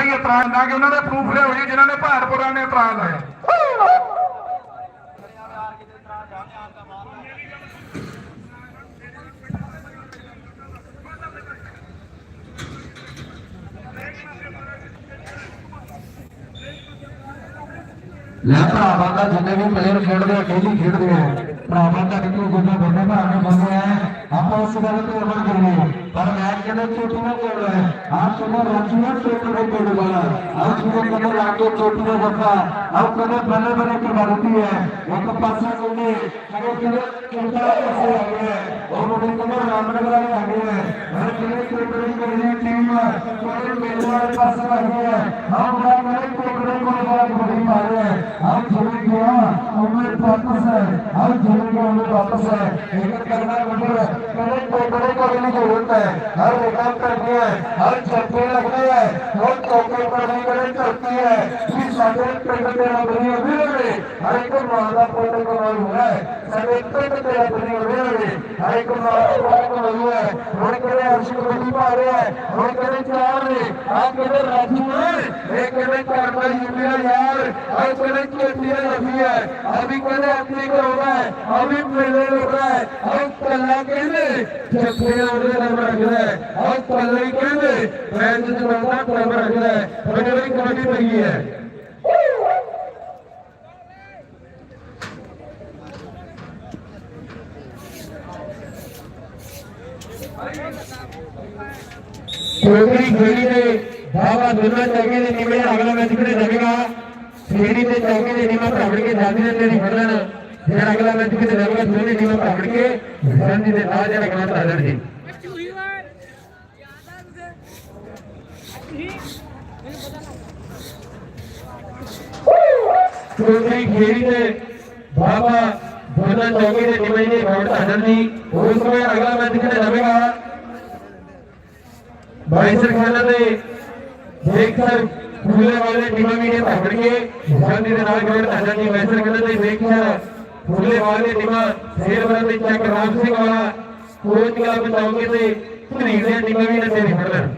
ਦਾ ਹੀ ਇਤਰਾਜ਼ ਨਾ ਉਹਨਾਂ ਦੇ ਪ੍ਰੂਫ ਲਿਆਓ ਜੀ, ਜਿਨ੍ਹਾਂ ਨੇ ਭਾਰਪੁਰਾ ਨੇ ਇਤਰਾਜ਼ ਲਾਇਆ। ਲੈ ਭਰਾਵਾਂ ਦਾ ਜਿੰਨੇ ਵੀ ਪਲੇਅਰ ਖੇਡਦੇ ਆ ਡੇਲੀ ਖੇਡਦੇ ਆ। ਭਰਾਵਾਂ ਦਾ ਕਿਉਂ ਗੁੱਡਾ ਬੰਦੇ ਭਰਾ ਨੇ ਬੰਦੇ ਆ ਆਪਾਂ ਉਸ ਗੱਲ ਤੇ ਅਮਲ ਕਰੀਏ ਪਰ ਮੈਚ ਕਹਿੰਦੇ ਚੋਟੀ ਨਾ ਕੋਲ ਹੈ ਆਪ ਸੁਣੋ ਰਾਜੀਆ ਚੋਟੀ ਦੇ ਕੋਲ ਵਾਲਾ ਆਪ ਸੁਣੋ ਕਹਿੰਦੇ ਲਾਗੇ ਚੋਟੀ ਦਾ ਬੱਕਾ ਆਪ ਕਹਿੰਦੇ ਬੱਲੇ ਬੱਲੇ ਕਰਵਾ ਦਿੱਤੀ ਹੈ ਇੱਕ ਪਾਸਾ ਕਹਿੰਦੇ ਕਦੇ ਕਹਿੰਦੇ ਚੋਟਾ ਪਾਸੇ ਆ ਗਿਆ ਉਹ ਮੁੰਡੇ ਕਹਿੰਦੇ ਰਾਮਨਗਰ ਵਾਲੇ ਆ ਗਏ ਹੈ ਮੈਂ ਕਹਿੰਦੇ ਚੋਟੀ ਦੀ ਕਰਨੀ ਟੀਮ ਕਹਿੰਦੇ ਮੇਰੇ ਵਾਲੇ ਪਾਸੇ ਆ ਗਈ ਹੈ ਆਪ ਬੜਾ ਕਹਿੰਦੇ ਕੋਕੜੇ ਕੋਲ ਬਾਤ ਬੜੀ ਮਾਰੇ ਹੈ ਆਪ ਚਲੇ ਗਿਆ ਉਹਨੇ ਵਾਪਸ ਹੈ ਆਪ ਚਲੇ ਗਿਆ ਉਹਨੇ ਵਾਪਸ ਹੈ ਇੱਕ ਕਰਨਾ ਨੰਬਰ ਕਹਿੰਦੇ ਕੋਕੜੇ ਕੋਲ ਨਹੀਂ ਜ਼ਰੂਰਤ ਹੈ। ਹਰ ਕੰਮ ਕਰਨੀ ਹੈ। ਹਰ ਚੱਪੇ ਲੱਗਦੇ ਹੈ। ਉਹ ਚੌਕੇ ਪਰ ਨਹੀਂ ਕਰੇ ਕਰਤੀ ਹੈ। ਵੀ ਸਾਡੇ ਦੇ ਬਣੀ ਹੋਵੇ। ਹਰ ਇੱਕ ਮਾਂ ਦਾ ਪੁੱਤ ਕੋਲ ਹੋਇਆ ਹੈ। ਸਾਡੇ ਪਿੰਡ ਦੇ ਬਣੀ ਹੋਵੇ। ਹਰ ਇੱਕ ਮਾਂ ਦਾ ਪੁੱਤ ਕੋਲ ਹੋਇਆ ਹੈ ਹੁਣ ਕਿਹੜੇ ਅਰਸ਼ ਕਬੱਡੀ ਪਾ ਰਿਹਾ ਹੈ ਹੁਣ ਕਿਹੜੇ ਚਾਰ ਨੇ ਆ ਕਿਹੜੇ ਰਾਜੂ ਨੇ ਇਹ ਕਿਹੜੇ ਕਰਦਾ ਯੂਪੀਆ ਯਾਰ ਆ ਕਿਹੜੇ ਚੇਤੀਆ ਲੱਗੀ ਹੈ ਆ ਵੀ ਕਹਿੰਦੇ ਆਪਣੀ ਕਰੋਗਾ ਹੈ ਆ ਵੀ ਮੇਲੇ ਲੋੜਾ ਹੈ ਆ ਕੱਲਾ ਕਹਿੰਦੇ ਜੱਫੇ ਉਹਦੇ ਨਾਮ ਰੱਖਦਾ ਹੈ ਆ ਕੱਲਾ ਹੀ ਕਹਿੰਦੇ ਮੈਚ ਚਲਾਉਂਦਾ ਨਾਮ ਰੱਖਦਾ ਹੈ ਬੜੀ ਬੜੀ ਕਬੱਡੀ ਪਈ ਹੈ ਟੋਕਰੀ ਖੇੜੀ ਦੇ ਬਾਬਾ ਦੁਨਾ ਚੌਕੇ ਦੇ ਨਿਮੇ ਅਗਲਾ ਮੈਚ ਕਿਹੜੇ ਜਾਵੇਗਾ। ਖੇੜੀ ਤੇ ਚੌਕੇ ਦੇ ਨਿਮਾ ਭਰਾਵੜ ਕੇ ਜਾਂਦੇ ਨੇ ਤੇਰੀ ਫੜਨ ਜਿਹੜਾ ਅਗਲਾ ਮੈਚ ਕਿਤੇ ਜਾਵੇਗਾ ਦੋਨੇ ਨਿਮਾ ਭਰਾਵੜ ਕੇ ਜਾਂਦੀ ਦੇ ਨਾਲ ਜਿਹੜਾ ਗਾਣਾ ਧਾਰਨ ਜੀ ਟੋਕਰੀ ਖੇੜੀ ਦੇ ਬਾਬਾ ਦੁਨਾ ਚੌਕੇ ਦੇ ਨਿਮੇ ਦੇ ਗਾਣਾ ਧਾਰਨ ਜੀ ਉਸ ਸਮੇਂ ਅਗਲਾ ਮੈਚ ਕਿਤੇ ਜਾਵੇਗਾ। ਬਾਈਸਰ ਖਾਨਾ ਤੇ ਦੇਖਰ ਫੁੱਲੇ ਵਾਲੇ ਟੀਮਾਂ ਵੀ ਨੇ ਪਕੜ ਕੇ ਦੇ ਨਾਲ ਗੋਲ ਧਾਜਾ ਜੀ ਬਾਈਸਰ ਖਾਨਾ ਦੇ ਦੇਖਰ ਫੁੱਲੇ ਵਾਲੇ ਟੀਮਾਂ ਸ਼ੇਰਵਰਨ ਦੇ ਚੱਕ ਰਾਮ ਸਿੰਘ ਵਾਲਾ ਕੋਚ ਕਲੱਬ ਚੌਕੇ ਤੇ ਧਰੀੜ ਦੇ ਟੀਮਾਂ ਵੀ ਨੇ ਤੇਰੀ ਫੜ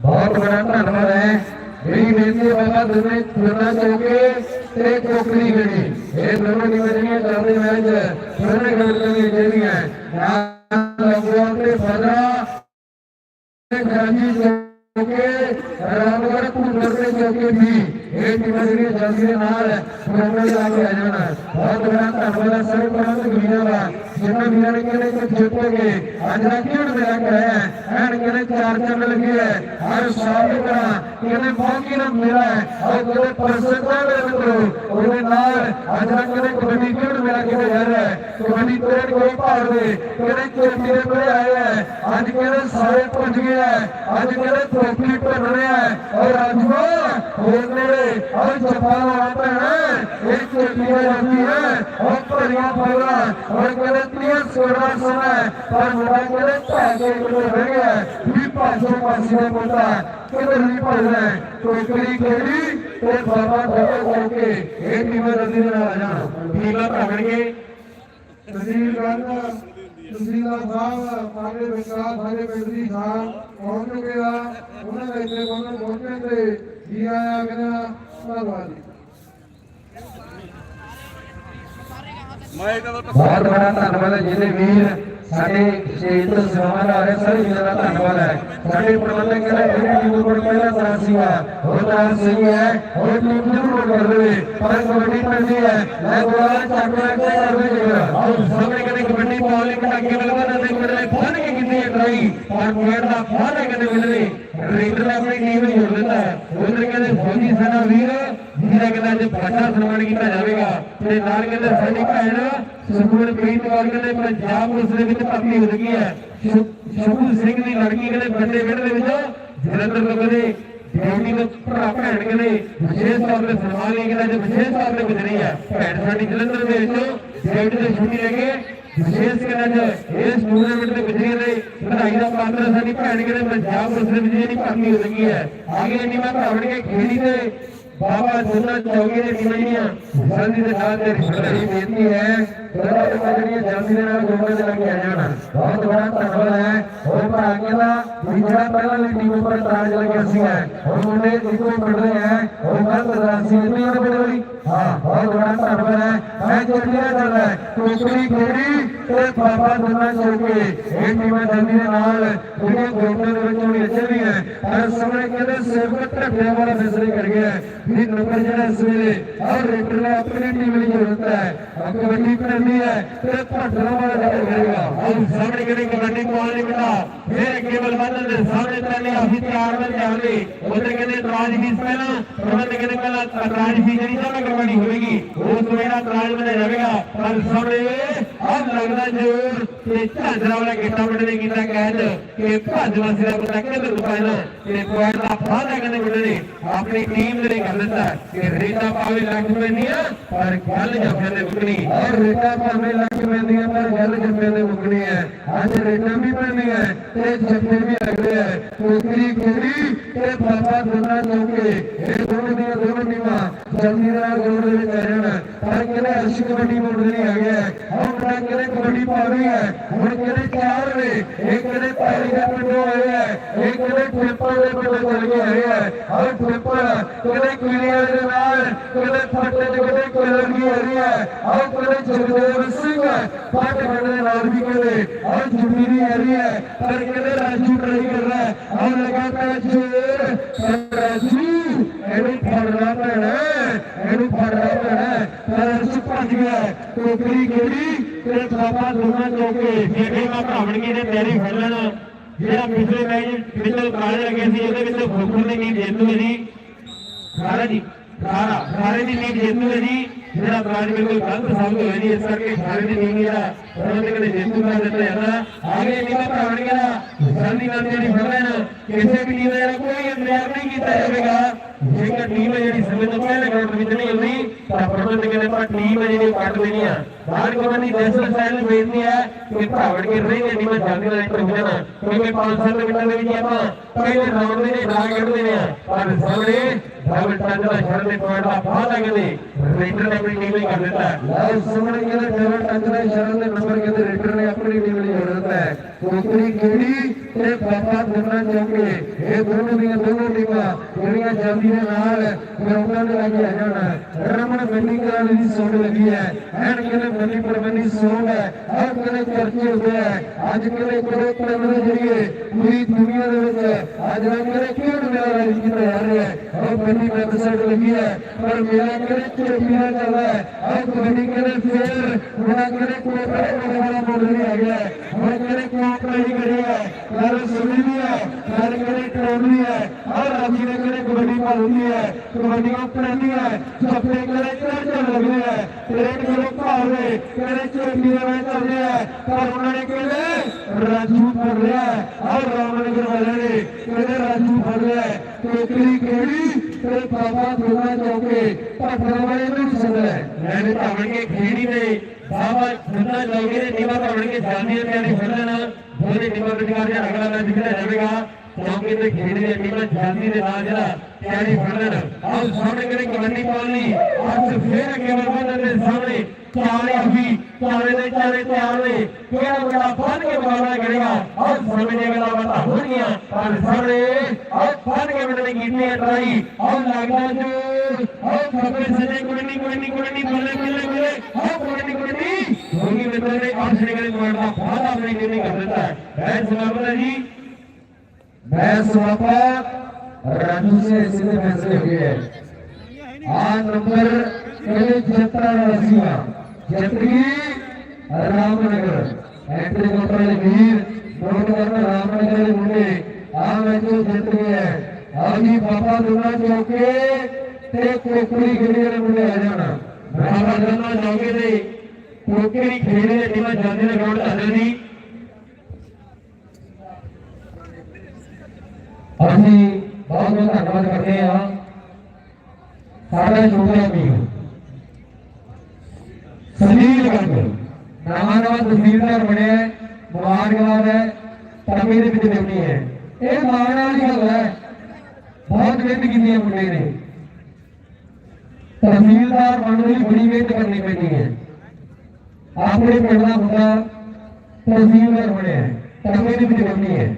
ਬਹੁਤ ਬੜਾ ਧੰਨਵਾਦ ਹੈ। ਮੇਰੀ ਬੇਨਤੀ ਹੈ ਬਾਬਾ ਦੋਨੇ ਚੁਣਾ ਚੌਕੇ ਤੇ ਚੋਕਰੀ ਗੜੀ ਇਹ ਦੋਨੋਂ ਨਿਵੇਦਨੀਆਂ ਚੱਲਦੇ ਮੈਚ, ਦੋਨੇ ਗੱਲ ਕਰਨੀ ਚਾਹੀਦੀਆਂ ਨਾਲ ਲੱਗਿਆ ਤੇ ਫਦਰਾ ਗਰਾਜੀ ਚੌਕੇ ਰਾਮਗੜ ਕੁੰਦਰ ਦੇ ਚੌਕੇ ਵੀ ਇਹ ਟੀਮਾਂ ਜਿਹੜੀਆਂ ਜਲਦੀ ਨਾਲ ਪ੍ਰੋਗਰਾਮ ਲਾ ਕੇ ਆ ਜਾਣਾ ਬਹੁਤ ਬੜਾ ਧੰਨਵਾਦ ਹੈ ਸਾਰੇ ਪ੍ਰਬੰਧਕ ਵੀਰਾਂ ਦਾ ਜਿਨ੍ਹਾਂ ਵੀਰਾਂ ਨੇ ਕਿਹੜੇ ਕੁਝ ਜਿੱਤੋਗੇ ਅੱਜ ਦਾ ਖੇਡ ਮੇਰਾ ਕਰਾਇਆ ਹੈ ਐਨ ਕਿਹੜੇ ਚਾਰ ਚੰਨ ਲੱਗੇ ਹੈ ਹਰ ਸਾਲ ਦੀ ਤਰ੍ਹਾਂ ਕਿਹੜੇ ਮੌਕੇ ਨਾਲ ਮੇਰਾ ਹੈ ਔਰ ਕਿਹੜੇ ਪਰਸਤਾਂ ਦੇ ਮਿੱਤਰੋ ਉਹਦੇ ਨਾਲ ਅੱਜ ਦਾ ਕਿਹੜੇ ਕਬੱਡੀ ਖੇਡ ਮੇਰਾ ਕਿਹੜੇ ਜਾ ਰਿਹਾ ਹੈ ਕਬੱਡੀ ਤੇਰੇ ਕੋਈ ਭਾਰ ਦੇ ਕਿਹੜੇ ਚੋਟੀ ਦੇ ਕੋਲੇ ਆਏ ਹੈ ਅੱਜ ਕਿਹੜੇ ਸਾਰੇ ਪੁੱਜ ਗਏ ਹੈ ਅੱਜ ਕਿਹੜੇ ਟੋਪੀ ਭੰਨ ਰਿਹਾ ਹੈ ਔਰ ਰਾਜਵਾ ਹੋਰ ਨੇੜੇ ਔਰ ਜਪਾ ਵਾਲਾ ਭੈਣਾ ਇਹ ਚੋਟੀਆਂ ਜਾਂਦੀ ਹੈ ਔਰ ਭਰੀਆਂ ਫੌਰਾ ਔਰ ਕਿਹੜੇ ਤੀਆਂ ਸੋੜਾ ਸੋਣਾ ਪਰ ਮੁੰਡਾ ਕਿਹੜੇ ਭੈ ਕੇ ਕਿਹੜੇ ਰਹਿ ਗਿਆ ਵੀ ਪਾਸੋਂ ਪਾਸੇ ਦੇ ਮੁੰਡਾ ਕਿਹੜੇ ਨਹੀਂ ਭੱਜਦਾ ਟੋਕਰੀ ਕਿਹੜੀ ਤੇ ਬਾਬਾ ਦੋਵੇਂ ਕਰਕੇ ਇਹ ਟੀਮਾਂ ਜਲਦੀ ਨਾਲ ਆ ਜਾਣ ਟੀਮਾਂ ਭਰਾਵੜ ਕੇ ਤਹਿਸੀਲਗੰਜ ਤਹਿਸੀਲਦਾਰ ਸਾਹਿਬ ਸਾਡੇ ਵਿਕਾਸ ਸਾਡੇ ਪਿੰਡ ਦੀ ਥਾਂ ਪਹੁੰਚ ਚੁੱਕੇ ਆ ਉਹਨਾਂ ਦੇ ਇੱਥੇ ਪਹੁੰਚਣ ਪਹੁੰਚਣ ਤੇ ਜੀ ਆਇਆ ਕਹਿੰਦਾ ਧੰਨਵਾਦ ਜੀ। ਬਹੁਤ ਬੜਾ ਧੰਨਵਾਦ ਹੈ ਜਿਹਨੇ ਵੀਰ ਸਾਡੇ ਸਟੇਜ ਤੋਂ ਸੇਵਾ ਲਾ ਸਾਰੇ ਵੀਰਾਂ ਦਾ ਧੰਨਵਾਦ ਹੈ। ਸਾਡੇ ਪ੍ਰਬੰਧਕ ਕਹਿੰਦੇ ਜਿਹੜੇ ਟੀਮ ਕੋਲ ਪਹਿਲਾ ਸਾਥ ਸੀਗਾ। ਉਹ ਤਾਂ ਸਹੀ ਹੈ। ਉਹ ਟੀਮ ਜ਼ਰੂਰ ਕਰ ਦੇਵੇ ਪਰ ਕਬੱਡੀ ਪੈਂਦੀ ਹੈ। ਮੈਂ ਦੁਆਰਾ ਚੱਕ ਲੈ ਕੇ ਕਰਦੇ ਜੇਗਾ ਸਾਹਮਣੇ ਕਹਿੰਦੇ ਕਬੱਡੀ ਪਾਉਣ ਲਈ ਪਟਾਕੇ ਮਿਲਵਾ ਤੇ ਮਿਲਣੇ ਫਨ ਕੇ ਕਿੰਨੀ ਟਰਾਈ। ਪਰ ਪੁਆਇੰਟ ਦਾ ਫਨ ਹੈ ਮਿਲਣੇ ਰੇਡਰ ਨੇ ਆਪਣੀ ਟੀਮ ਨੂੰ ਜੋੜ ਦਿੱਤਾ ਹੈ। ਉਧਰ ਕਹਿੰਦੇ ਫੌਜੀ ਸਾਡਾ ਵੀਰ ਜਿਹੜਾ ਕਹਿੰਦਾ ਅੱਜ ਵੱਡਾ ਸਨਮਾਨ ਕੀਤਾ ਜਾਵੇਗਾ? ਤੇ ਨਾਲ ਕਹਿੰਦੇ ਸਾਡੀ ਭੈਣ ਸੁਖਮਨ ਕੌਰ ਕਹਿੰਦੇ ਪੰਜਾਬ ਪੁਲਿਸ ਦੇ ਵਿੱਚ ਭਰਤੀ ਹੋ ਚੁੱਕੀ ਹੈ। ਸ਼ਬੂ ਸਿੰਘ ਦੀ ਲੜਕੀ ਕਹਿੰਦੇ ਵੱਡੇ ਪਿੰਡ ਦੇ ਵਿੱਚੋਂ, ਜਲੰਧਰ ਤੋਂ ਕਹਿੰਦੇ ਡਿਊਟੀ ਤੋਂ ਭਰਾ ਭੈਣ ਕਹਿੰਦੇ ਵਿਸ਼ੇਸ਼ ਤੌਰ ਤੇ ਸਨਮਾਨ ਲਈ ਕਹਿੰਦੇ ਅੱਜ ਵਿਸ਼ੇਸ਼ ਤੌਰ ਤੇ ਗੁਜ਼ਰੀ ਹੈ। ਭੈਣ ਸਾਡੀ ਜਲੰਧਰ ਦੇ ਵਿੱਚੋਂ ਡਿਊਟੀ ਤੇ ਛੁੱਟੀ ਲੈ ਕੇ ਵਿਸ਼ੇਸ਼ ਕਹਿੰਦੇ ਇਸ ਟੂਰਨਾਮੈਂਟ ਦੇ ਵਿਜੇਤਾ ਦੇ ਵਧਾਈ ਦਾ ਪਾਤਰ ਸਾਡੀ ਭੈਣ ਕਹਿੰਦੇ ਪੰਜਾਬ ਪੁਲਿਸ ਦੇ ਵਿੱਚ ਜਿਹੜੀ ਭਰਤੀ ਹੋ ਚੁੱਕੀ ਹੈ। ਆਗੇ ਇੰਨੀ ਮੈਂ ਕੇ ਖੇੜੀ ਤੇ ਬਾਬਾ ਸੁਨਾ ਚੌਕੀ ਦੇ ਟੀਮਾਂ ਜਲਦੀ ਦੇ ਨਾਲ ਤੇ ਬੇਨਤੀ ਹੈ। ਦੋਨਾਂ ਟੀਮਾਂ ਜਿਹੜੀਆਂ ਜਲਦੀ ਦੇ ਨਾਲ ਗੋਲ ਦੇ ਲੱਗੇ ਜਾਣ ਬਹੁਤ ਬੜਾ ਧੰਨਵਾਦ ਹੈ ਉਹ ਭਰਾ ਕਹਿੰਦਾ ਵੀ ਜਿਹੜਾ ਪਹਿਲਾਂ ਵਾਲੀ ਟੀਮ ਉੱਪਰ ਤਾਜ ਲੱਗਿਆ ਸੀ ਉਹ ਮੁੰਡੇ ਇੱਕੋ ਪੜਦੇ ਹੈ ਉਹ ਗਲਤ ਰਾਸੀ ਨਹੀਂ ਉਹਦੇ ਬੜੇ ਵਾਲੀ ਹਾਂ ਬਹੁਤ ਬੜਾ ਧੰਨਵਾਦ ਹੈ ਮੈਂ ਚੱਲਿਆ ਚੱਲਦਾ ਕੋਕਰੀ ਖੇੜੀ ਤੇ ਬਾਬਾ ਦੁਨਾ ਚੌਕੇ ਇਹ ਟੀਮਾਂ ਜਲਦੀ ਦੇ ਨਾਲ ਜਿਹੜੀਆਂ ਗੋਲ ਦੇ ਵਿੱਚ ਹੋਣੀ ਅੱਛੇ ਵੀ ਹੈ ਪਰ ਸਾਹਮਣੇ ਕਹਿੰਦੇ ਸੇਵਕ ਢੱਡੇ ਵਾਲਾ ਫੈਸਲੇ ਕਰ ਗਿਆ ਵੀ ਨੰਬਰ ਜਿਹੜਾ ਇਸ ਵੇਲੇ ਔਰ ਰੇਟਰ ਨੇ ਆਪਣੀ ਟੀਮ ਲਈ ਜ਼ਰੂਰਤ ਹੈ ਅੱਗੇ ਵੱਡੀ ਕਰਨੀ ਹੈ ਤੇ ਭੱਟਣਾ ਵਾਲਾ ਜਿਹੜਾ ਕਰੇਗਾ। ਔਰ ਸਾਹਮਣੇ ਕਿਹੜੀ ਕਬੱਡੀ ਪਾਉਣ ਨਹੀਂ ਬਣਾ ਫਿਰ ਅੱਗੇ ਬਲਵੰਤ ਦੇ ਸਾਹਮਣੇ ਤੈਨੇ ਅਸੀਂ ਤਿਆਰ ਵਿੱਚ ਜਾਂਦੇ ਉਹਦੇ ਕਹਿੰਦੇ ਤਰਾਜ ਫੀਸ ਪਹਿਲਾਂ ਉਹਨਾਂ ਕਹਿੰਦੇ ਪਹਿਲਾਂ ਤਰਾਜ ਫੀਸ ਜਿਹੜੀ ਤਾਂ ਕਬੱਡੀ ਹੋਵੇਗੀ। ਉਸ ਤੋਂ ਜਿਹੜਾ ਤਰਾਜ ਬਣੇ ਜਾਵੇਗਾ ਪਰ ਸਾਹਮਣੇ ਆਹ ਲੱਗਦਾ ਜ਼ਰੂਰ ਤੇ ਝਾਂਜਰਾ ਵਾਲਾ ਗੇਟਾ ਮੁੰਡੇ ਨੇ ਕੀਤਾ ਕਹਿਤ ਕਿ ਭੱਜ ਦਾ ਪਤਾ ਕਿੱਧਰ ਪੈਣਾ ਤੇ ਪੁਆਇੰਟ ਦਾ ਫਾਇਦਾ ਕਹਿੰਦੇ ਮੁੰਡੇ ਨੇ ਆਪਣੀ ਟੀਮ ਦੇ ਕਰ ਦਿੱਤਾ। ਕਿ ਰੇਟਾ ਪਾਵੇ ਲੱਗ ਪੈਂਦੀਆਂ ਪਰ ਗੱਲ ਜੱਫਿਆਂ ਦੇ ਮੁਕਣੀ। ਔਰ ਰੇਟਾ ਪਾਵੇ ਲੱਗ ਪੈਂਦੀਆਂ ਪਰ ਗੱਲ ਜੱਫਿਆਂ ਦੇ ਮੁਕਣੀ ਹੈ ਅੱਜ ਰੇਟਾ ਵੀ ਪੈਂਦੀ ਹੈ ਤੇ ਜੱਫੇ ਵੀ ਲੱਗਦੇ ਹੈ ਕੋਕਰੀ ਕੋਕਰੀ ਤੇ ਬਾਬਾ ਦੋਨਾਂ ਚੌਕੇ, ਇਹ ਦੋਨੋਂ ਦੀਆਂ ਦੋਨੋਂ ਟੀਮਾਂ ਜਲਦੀ ਨਾਲ ਗੋਲ ਦੇ ਵਿੱਚ ਆ ਜਾਣ। ਪਰ ਕਹਿੰਦੇ ਅਰਸ਼ ਕਬੱਡੀ ਮੋੜ ਦੇ ਆ ਗਿਆ। ਹੁਣ ਬੜਾ ਕਹਿੰਦੇ ਕਬੱਡੀ ਪਾ ਹੈ। ਹੁਣ ਕਹਿੰਦੇ ਚਾਰ ਨੇ। ਇਹ ਕਹਿੰਦੇ ਪੈਰੀ ਦੇ ਪਿੰਡੋਂ ਆਏ ਹੈ। ਇਹ ਕਹਿੰਦੇ ਟ੍ਰਿਪਲ ਦੇ ਪਿੰਡੋਂ ਚੱਲ ਕੇ ਆਏ ਹੈ। ਔਰ ਟ੍ਰਿਪਲ ਕਹਿੰਦੇ ਕੁਲੀਆਂ ਦੇ ਨਾਲ ਕਹਿੰਦੇ ਫੱਟੇ ਦੇ ਕਹਿੰਦੇ ਕੋਈ ਲੱਗੀ ਆ ਰਹੀ ਹੈ। ਔਰ ਕਹਿੰਦੇ ਜਗਦੇਵ ਸਿੰਘ ਫੱਟ ਪਿੰਡ ਦੇ ਨਾਲ ਵੀ ਕਹਿੰਦੇ ਔਰ ਜੁੜੀ ਨਹੀਂ ਆ ਰਹੀ ਹੈ। ਪਰ ਕਹਿੰਦੇ ਰਾਜੂ ਟਰਾਈ ਕਰ ਰਿਹਾ ਹੈ। ਔਰ ਲਗਾਤਾਰ ਜੋਰ ਪਰ ਰਾਜੂ ਇਹਨੂੰ ਫੜਨਾ ਪੈਣਾ ਹੈ, ਇਹਨੂੰ ਫੜਨਾ ਪੈਣਾ ਹੈ। ਪਰ ਅਰਸ਼ ਭੱਜ ਗਿਆ ਹੈ। ਟੋਕਰੀ ਕਿਹੜੀ ਤੇ ਬਾਬਾ ਦੋਨਾਂ ਚੌਕੇ ਜਿਹੜੇ ਮੈਂ ਭਰਾਵਣਗੇ ਦੇ ਤਿਆਰੀ ਫੜ ਜਿਹੜਾ ਪਿਛਲੇ ਮੈਚ ਵਿੱਚ ਕਾਲੇ ਲੱਗੇ ਸੀ ਇਹਦੇ ਵਿੱਚ ਫੋਕਰ ਦੀ ਨੀਂਦ ਜੇਤੂ ਹੈ ਜੀ। ਸਾਰਾ ਜੀ ਸਾਰਾ ਸਾਰੇ ਦੀ ਨੀਂਦ ਜੇਤੂ ਹੈ ਜੀ। ਜਿਹੜਾ ਬਰਾਜ ਬਿਲਕੁਲ ਗਲਤ ਸਾਬਤ ਹੋਇਆ ਜੀ, ਇਸ ਕਰਕੇ ਸਾਰੇ ਦੀ ਨੀਂਦ ਜਿਹੜਾ ਉਹਨਾਂ ਦੇ ਕਦੇ ਜੇਤੂ ਕਰ ਦਿੱਤਾ ਜਾਂਦਾ। ਆਗੇ ਨਹੀਂ ਮੈਂ ਦਾ ਜਲਦੀ ਨਾਲ ਜਿਹੜੀ ਫੜ ਲੈਣਾ, ਕਿਸੇ ਵੀ ਨੀਂਦ ਦਾ ਕੋਈ ਇੰਤਜ਼ਾਰ ਨਹੀਂ ਕੀਤਾ ਜਾਵੇਗਾ। ਜੇਕਰ ਟੀਮ ਹੈ ਜਿਹੜੀ ਸਮੇਂ ਤੋਂ ਪਹਿਲੇ ਗਰਾਊਂਡ ਵਿੱਚ ਨਹੀਂ ਆਉਂਦੀ ਤਾਂ ਪ੍ਰਬੰਧਕ ਕਹਿੰਦੇ ਪਰ ਟੀਮ ਹੈ ਜਿਹੜੀ ਉਹ ਕੱਟ ਦੇਣੀ ਆ। ਬਾਹਰ ਕਬੱਡੀ ਨੈਸ਼ਨਲ ਸਟਾਈਲ ਨੂੰ ਵੇਚਦੀ ਹੈ ਕਿ ਭਾਵੜ ਕੇ ਰਹੀ ਨੇ ਟੀਮਾਂ ਜਲਦੀ ਨਾਲ ਇੰਟਰ ਹੋ ਜਾਣਾ। ਕਿਉਂਕਿ 5-7 ਮਿੰਟਾਂ ਦੇ ਵਿੱਚ ਆਪਾਂ ਪਹਿਲੇ ਰਾਉਂਡ ਦੇ ਨੇ ਡਰਾ ਕੱਢਦੇ ਨੇ ਪਰ ਸਾਹਮਣੇ ਡਬਲ ਟੱਚ ਦਾ ਛੱਡ ਦੇ ਪੁਆਇੰਟ ਦਾ ਬਾਅਦ ਆ ਕਹਿੰਦੇ ਰੇਡਰ ਨੇ ਆਪਣੀ ਟੀਮ ਲਈ ਕਰ ਦਿੱਤਾ। ਲਓ, ਸਾਹਮਣੇ ਕਹਿੰਦੇ ਡਬਲ ਟੱਚ ਦਾ ਛੱਡ ਦੇ ਨੰਬਰ ਕਹਿੰਦੇ ਰੇਡਰ ਨੇ ਆਪਣੀ ਟੀਮ ਲਈ ਕਰ ਦਿੱਤਾ। ਹੈ ਕੋਕਰੀ ਕਿਹੜੀ ਤੇ ਬਾਬਾ ਦੋਨਾਂ ਚੌਕੇ ਇਹ ਦੋਨੋਂ ਦੀਆਂ ਦੋਨੋਂ ਟੀਮਾਂ ਜਿਹੜੀਆਂ ਜਲਦੀ ਦੇ ਨਾਲ ਗਰਾਊਂਡਾਂ ਦੇ ਲੱਗੇ ਆ ਜਾਣਾ। ਰਮਨ ਮੰਨੀ ਕਰਾਂ ਦੀ ਸੋਹਣ ਲੱਗੀ ਹੈ, ਐਨ ਕਹਿੰਦੇ ਮੰਨੀ ਪਰਮਨੀ ਸੋਟ ਹੈ, ਹਰ ਕਹਿੰਦੇ ਚਰਚੇ ਹੁੰਦੇ ਆ ਅੱਜ ਕਹਿੰਦੇ ਕੋੜੇ ਪ੍ਰੇਮ ਦੇ ਜਰੀਏ ਪੂਰੀ ਦੁਨੀਆ ਦੇ ਵਿੱਚ ਅੱਜ ਨਾ ਕਹਿੰਦੇ ਖੇਡ ਮੇਲਾ ਆਯੋਜਿਤ ਕੀਤਾ ਜਾ ਰਿਹਾ ਹੈ। ਉਹ ਮੰਨੀ ਵੈਬਸਾਈਟ ਲੱਗੀ ਹੈ, ਪਰ ਮੇਲਾ ਕਹਿੰਦੇ ਚੋਟੀਆਂ ਚੱਲਦਾ ਹੈ? ਆਹ ਕਬੱਡੀ ਕਹਿੰਦੇ ਫੇਰ ਉਹਨਾਂ ਕਹਿੰਦੇ ਕੋਪਰੇ ਵਾਲਾ ਮੋੜ ਨਹੀਂ ਆ ਗਿਆ ਹੁਣ ਕਹਿੰਦੇ ਕੋਪਰੇ ਹੀ ਕਰੀ ਹੈ? ਸੁਣੀ ਵੀ ਹੈ ਗੱਲ ਕਹਿੰਦੇ ਟੋਲੀ ਹੈ। ਆਹ ਰਾਜੀ ਨੇ ਕਹਿੰਦੇ ਕਬੱਡੀ ਪਾ ਹੈ? ਕਬੱਡੀ ਉਹ ਪੈਂਦੀ ਹੈ ਸੱਪੇ ਕਹਿੰਦੇ ਚੜ ਲੱਗਦੇ ਹੈ ਟ੍ਰੇਨ ਕੋਲੋਂ ਭਾਵੇਂ ਕਹਿੰਦੇ ਚੋਟੀ ਦੇ ਵਿੱਚ ਚੱਲਦੇ ਹੈ ਪਰ ਉਹਨਾਂ ਨੇ ਕਹਿੰਦੇ ਰਾਜੂ ਫੜ ਲਿਆ ਆਹ ਰਾਮਨਗਰ ਵਾਲੇ ਨੇ ਕਹਿੰਦੇ ਰਾਜੂ ਫੜ ਲਿਆ ਟੋਕਰੀ ਕਿਹੜੀ ਤੇ ਬਾਬਾ ਦੋਨਾ ਚੌਕੇ ਭੱਟਣ ਵਾਲੇ ਨੂੰ ਸੱਦਿਆ ਮੈਨੇ ਭਾਵਣ ਖੇੜੀ ਨੇ ਬਾਬਾ ਦੋਨਾ ਚੌਕੇ ਦੇ ਨੀਵਾ ਭਾਵਣ ਕੇ ਜਾਂਦੀਆਂ ਪਿਆਰੇ ਫੜ ਲੈਣਾ ਉਹਦੇ ਨੀਵਾ ਵਿਚਕਾਰ ਜਿਹੜਾ ਅਗਲਾ ਮੈਚ ਖੇਡਿਆ ਜਾਵੇਗਾ ਚੌਂਕੇ ਤੇ ਖੇਡ ਟੀਮਾਂ ਜਲਦੀ ਦੇ ਨਾਲ ਜਿਹੜਾ ਤਿਆਰੀ ਫੜ ਲੈਣ। ਸਾਹਮਣੇ ਕਿਹੜੀ ਕਬੱਡੀ ਪਾਉਣ ਅੱਜ ਫੇਰ ਅੱਗੇ ਵਧਣ ਦੇ ਸਾਹਮਣੇ। ਚਾਰੇ ਵੀ ਚਾਰੇ ਦੇ ਚਾਰੇ ਤਿਆਰ ਨੇ ਕਿਹੜਾ ਬੜਾ ਫੜ ਕੇ ਮੁਕਾਬਲਾ ਕਰੇਗਾ? ਆਹ ਸਾਹਮਣੇ ਦੀਆਂ ਗੱਲਾਂ ਬਾਤਾਂ ਹੋਣਗੀਆਂ ਪਰ ਸਾਹਮਣੇ ਆਹ ਫੜ ਕੇ ਮੁੰਡੇ ਕੀਤੀ ਹੈ ਟਰਾਈ ਆਹ ਲੱਗਦਾ ਜੋ ਆਹ ਖੱਬੇ ਸੱਜੇ ਕੁੜੀ ਨਹੀਂ ਕੁੜੀ ਬੱਲੇ ਬੱਲੇ ਬੱਲੇ। ਆਹ ਕੁੜੀ ਨਹੀਂ ਕੁੜੀ ਮਿੱਤਰ ਨੇ ਅਰਸ਼ ਨੇ ਕਹਿੰਦੇ ਪੁਆਇੰਟ ਆਪਣੀ ਟੀਮ ਨੇ ਕਰ ਦਿੱਤਾ ਹੈ। ਐ ਸਮਾਪਤ ਜੀ। मैच समाप्त राजू से सीधे फैसले हुए हैं आ नंबर पहले जत्रा रसिया जत्री रामनगर एंट्री को पहले वीर नोट करना रामनगर के मुंडे आ मैच जत्री है आगे बाबा दुना चौके ते कोकड़ी गिरी के मुंडे आ जाना ਬਾਬਾ ਦੋਨਾਂ ਚੌਕੇ ਦੇ ਕੋਕਰੀ ਖੇੜੇ ਦੇ ਟੀਮਾਂ ਜਾਂਦੇ ਨੇ ਗਰਾਊਂਡ ਅੰਦਰ ਦੀ ਅਸੀਂ ਬਹੁਤ ਬਹੁਤ ਧੰਨਵਾਦ ਕਰਦੇ ਹਾਂ। ਸਾਡਾ ਛੋਟਾ ਵੀਰ। ਸੁਨੀਲ ਗੰਗ ਨਵਾਂ ਨਵਾਂ ਤਹਿਸੀਲਦਾਰ ਬਣਿਆ ਹੈ, ਮੁਬਾਰਕਬਾਦ ਹੈ ਤਮੇ ਦੇ ਵਿੱਚ ਦੇਣੀ ਹੈ। ਇਹ ਮਾਣ ਵਾਲੀ ਗੱਲ ਹੈ। ਬਹੁਤ ਮਿਹਨਤ ਕੀਤੀ ਹੈ ਮੁੰਡੇ ਨੇ। ਤਹਿਸੀਲਦਾਰ ਬਣਨ ਲਈ ਬੜੀ ਮਿਹਨਤ ਕਰਨੀ ਪੈਂਦੀ ਹੈ। ਆਪਣੇ ਪਿੰਡ ਦਾ ਮੁੰਡਾ ਤਹਿਸੀਲਦਾਰ ਬਣਿਆ ਤਕਮੇ ਦੀ ਵਿੱਚ ਕਰਨੀ ਹੈ।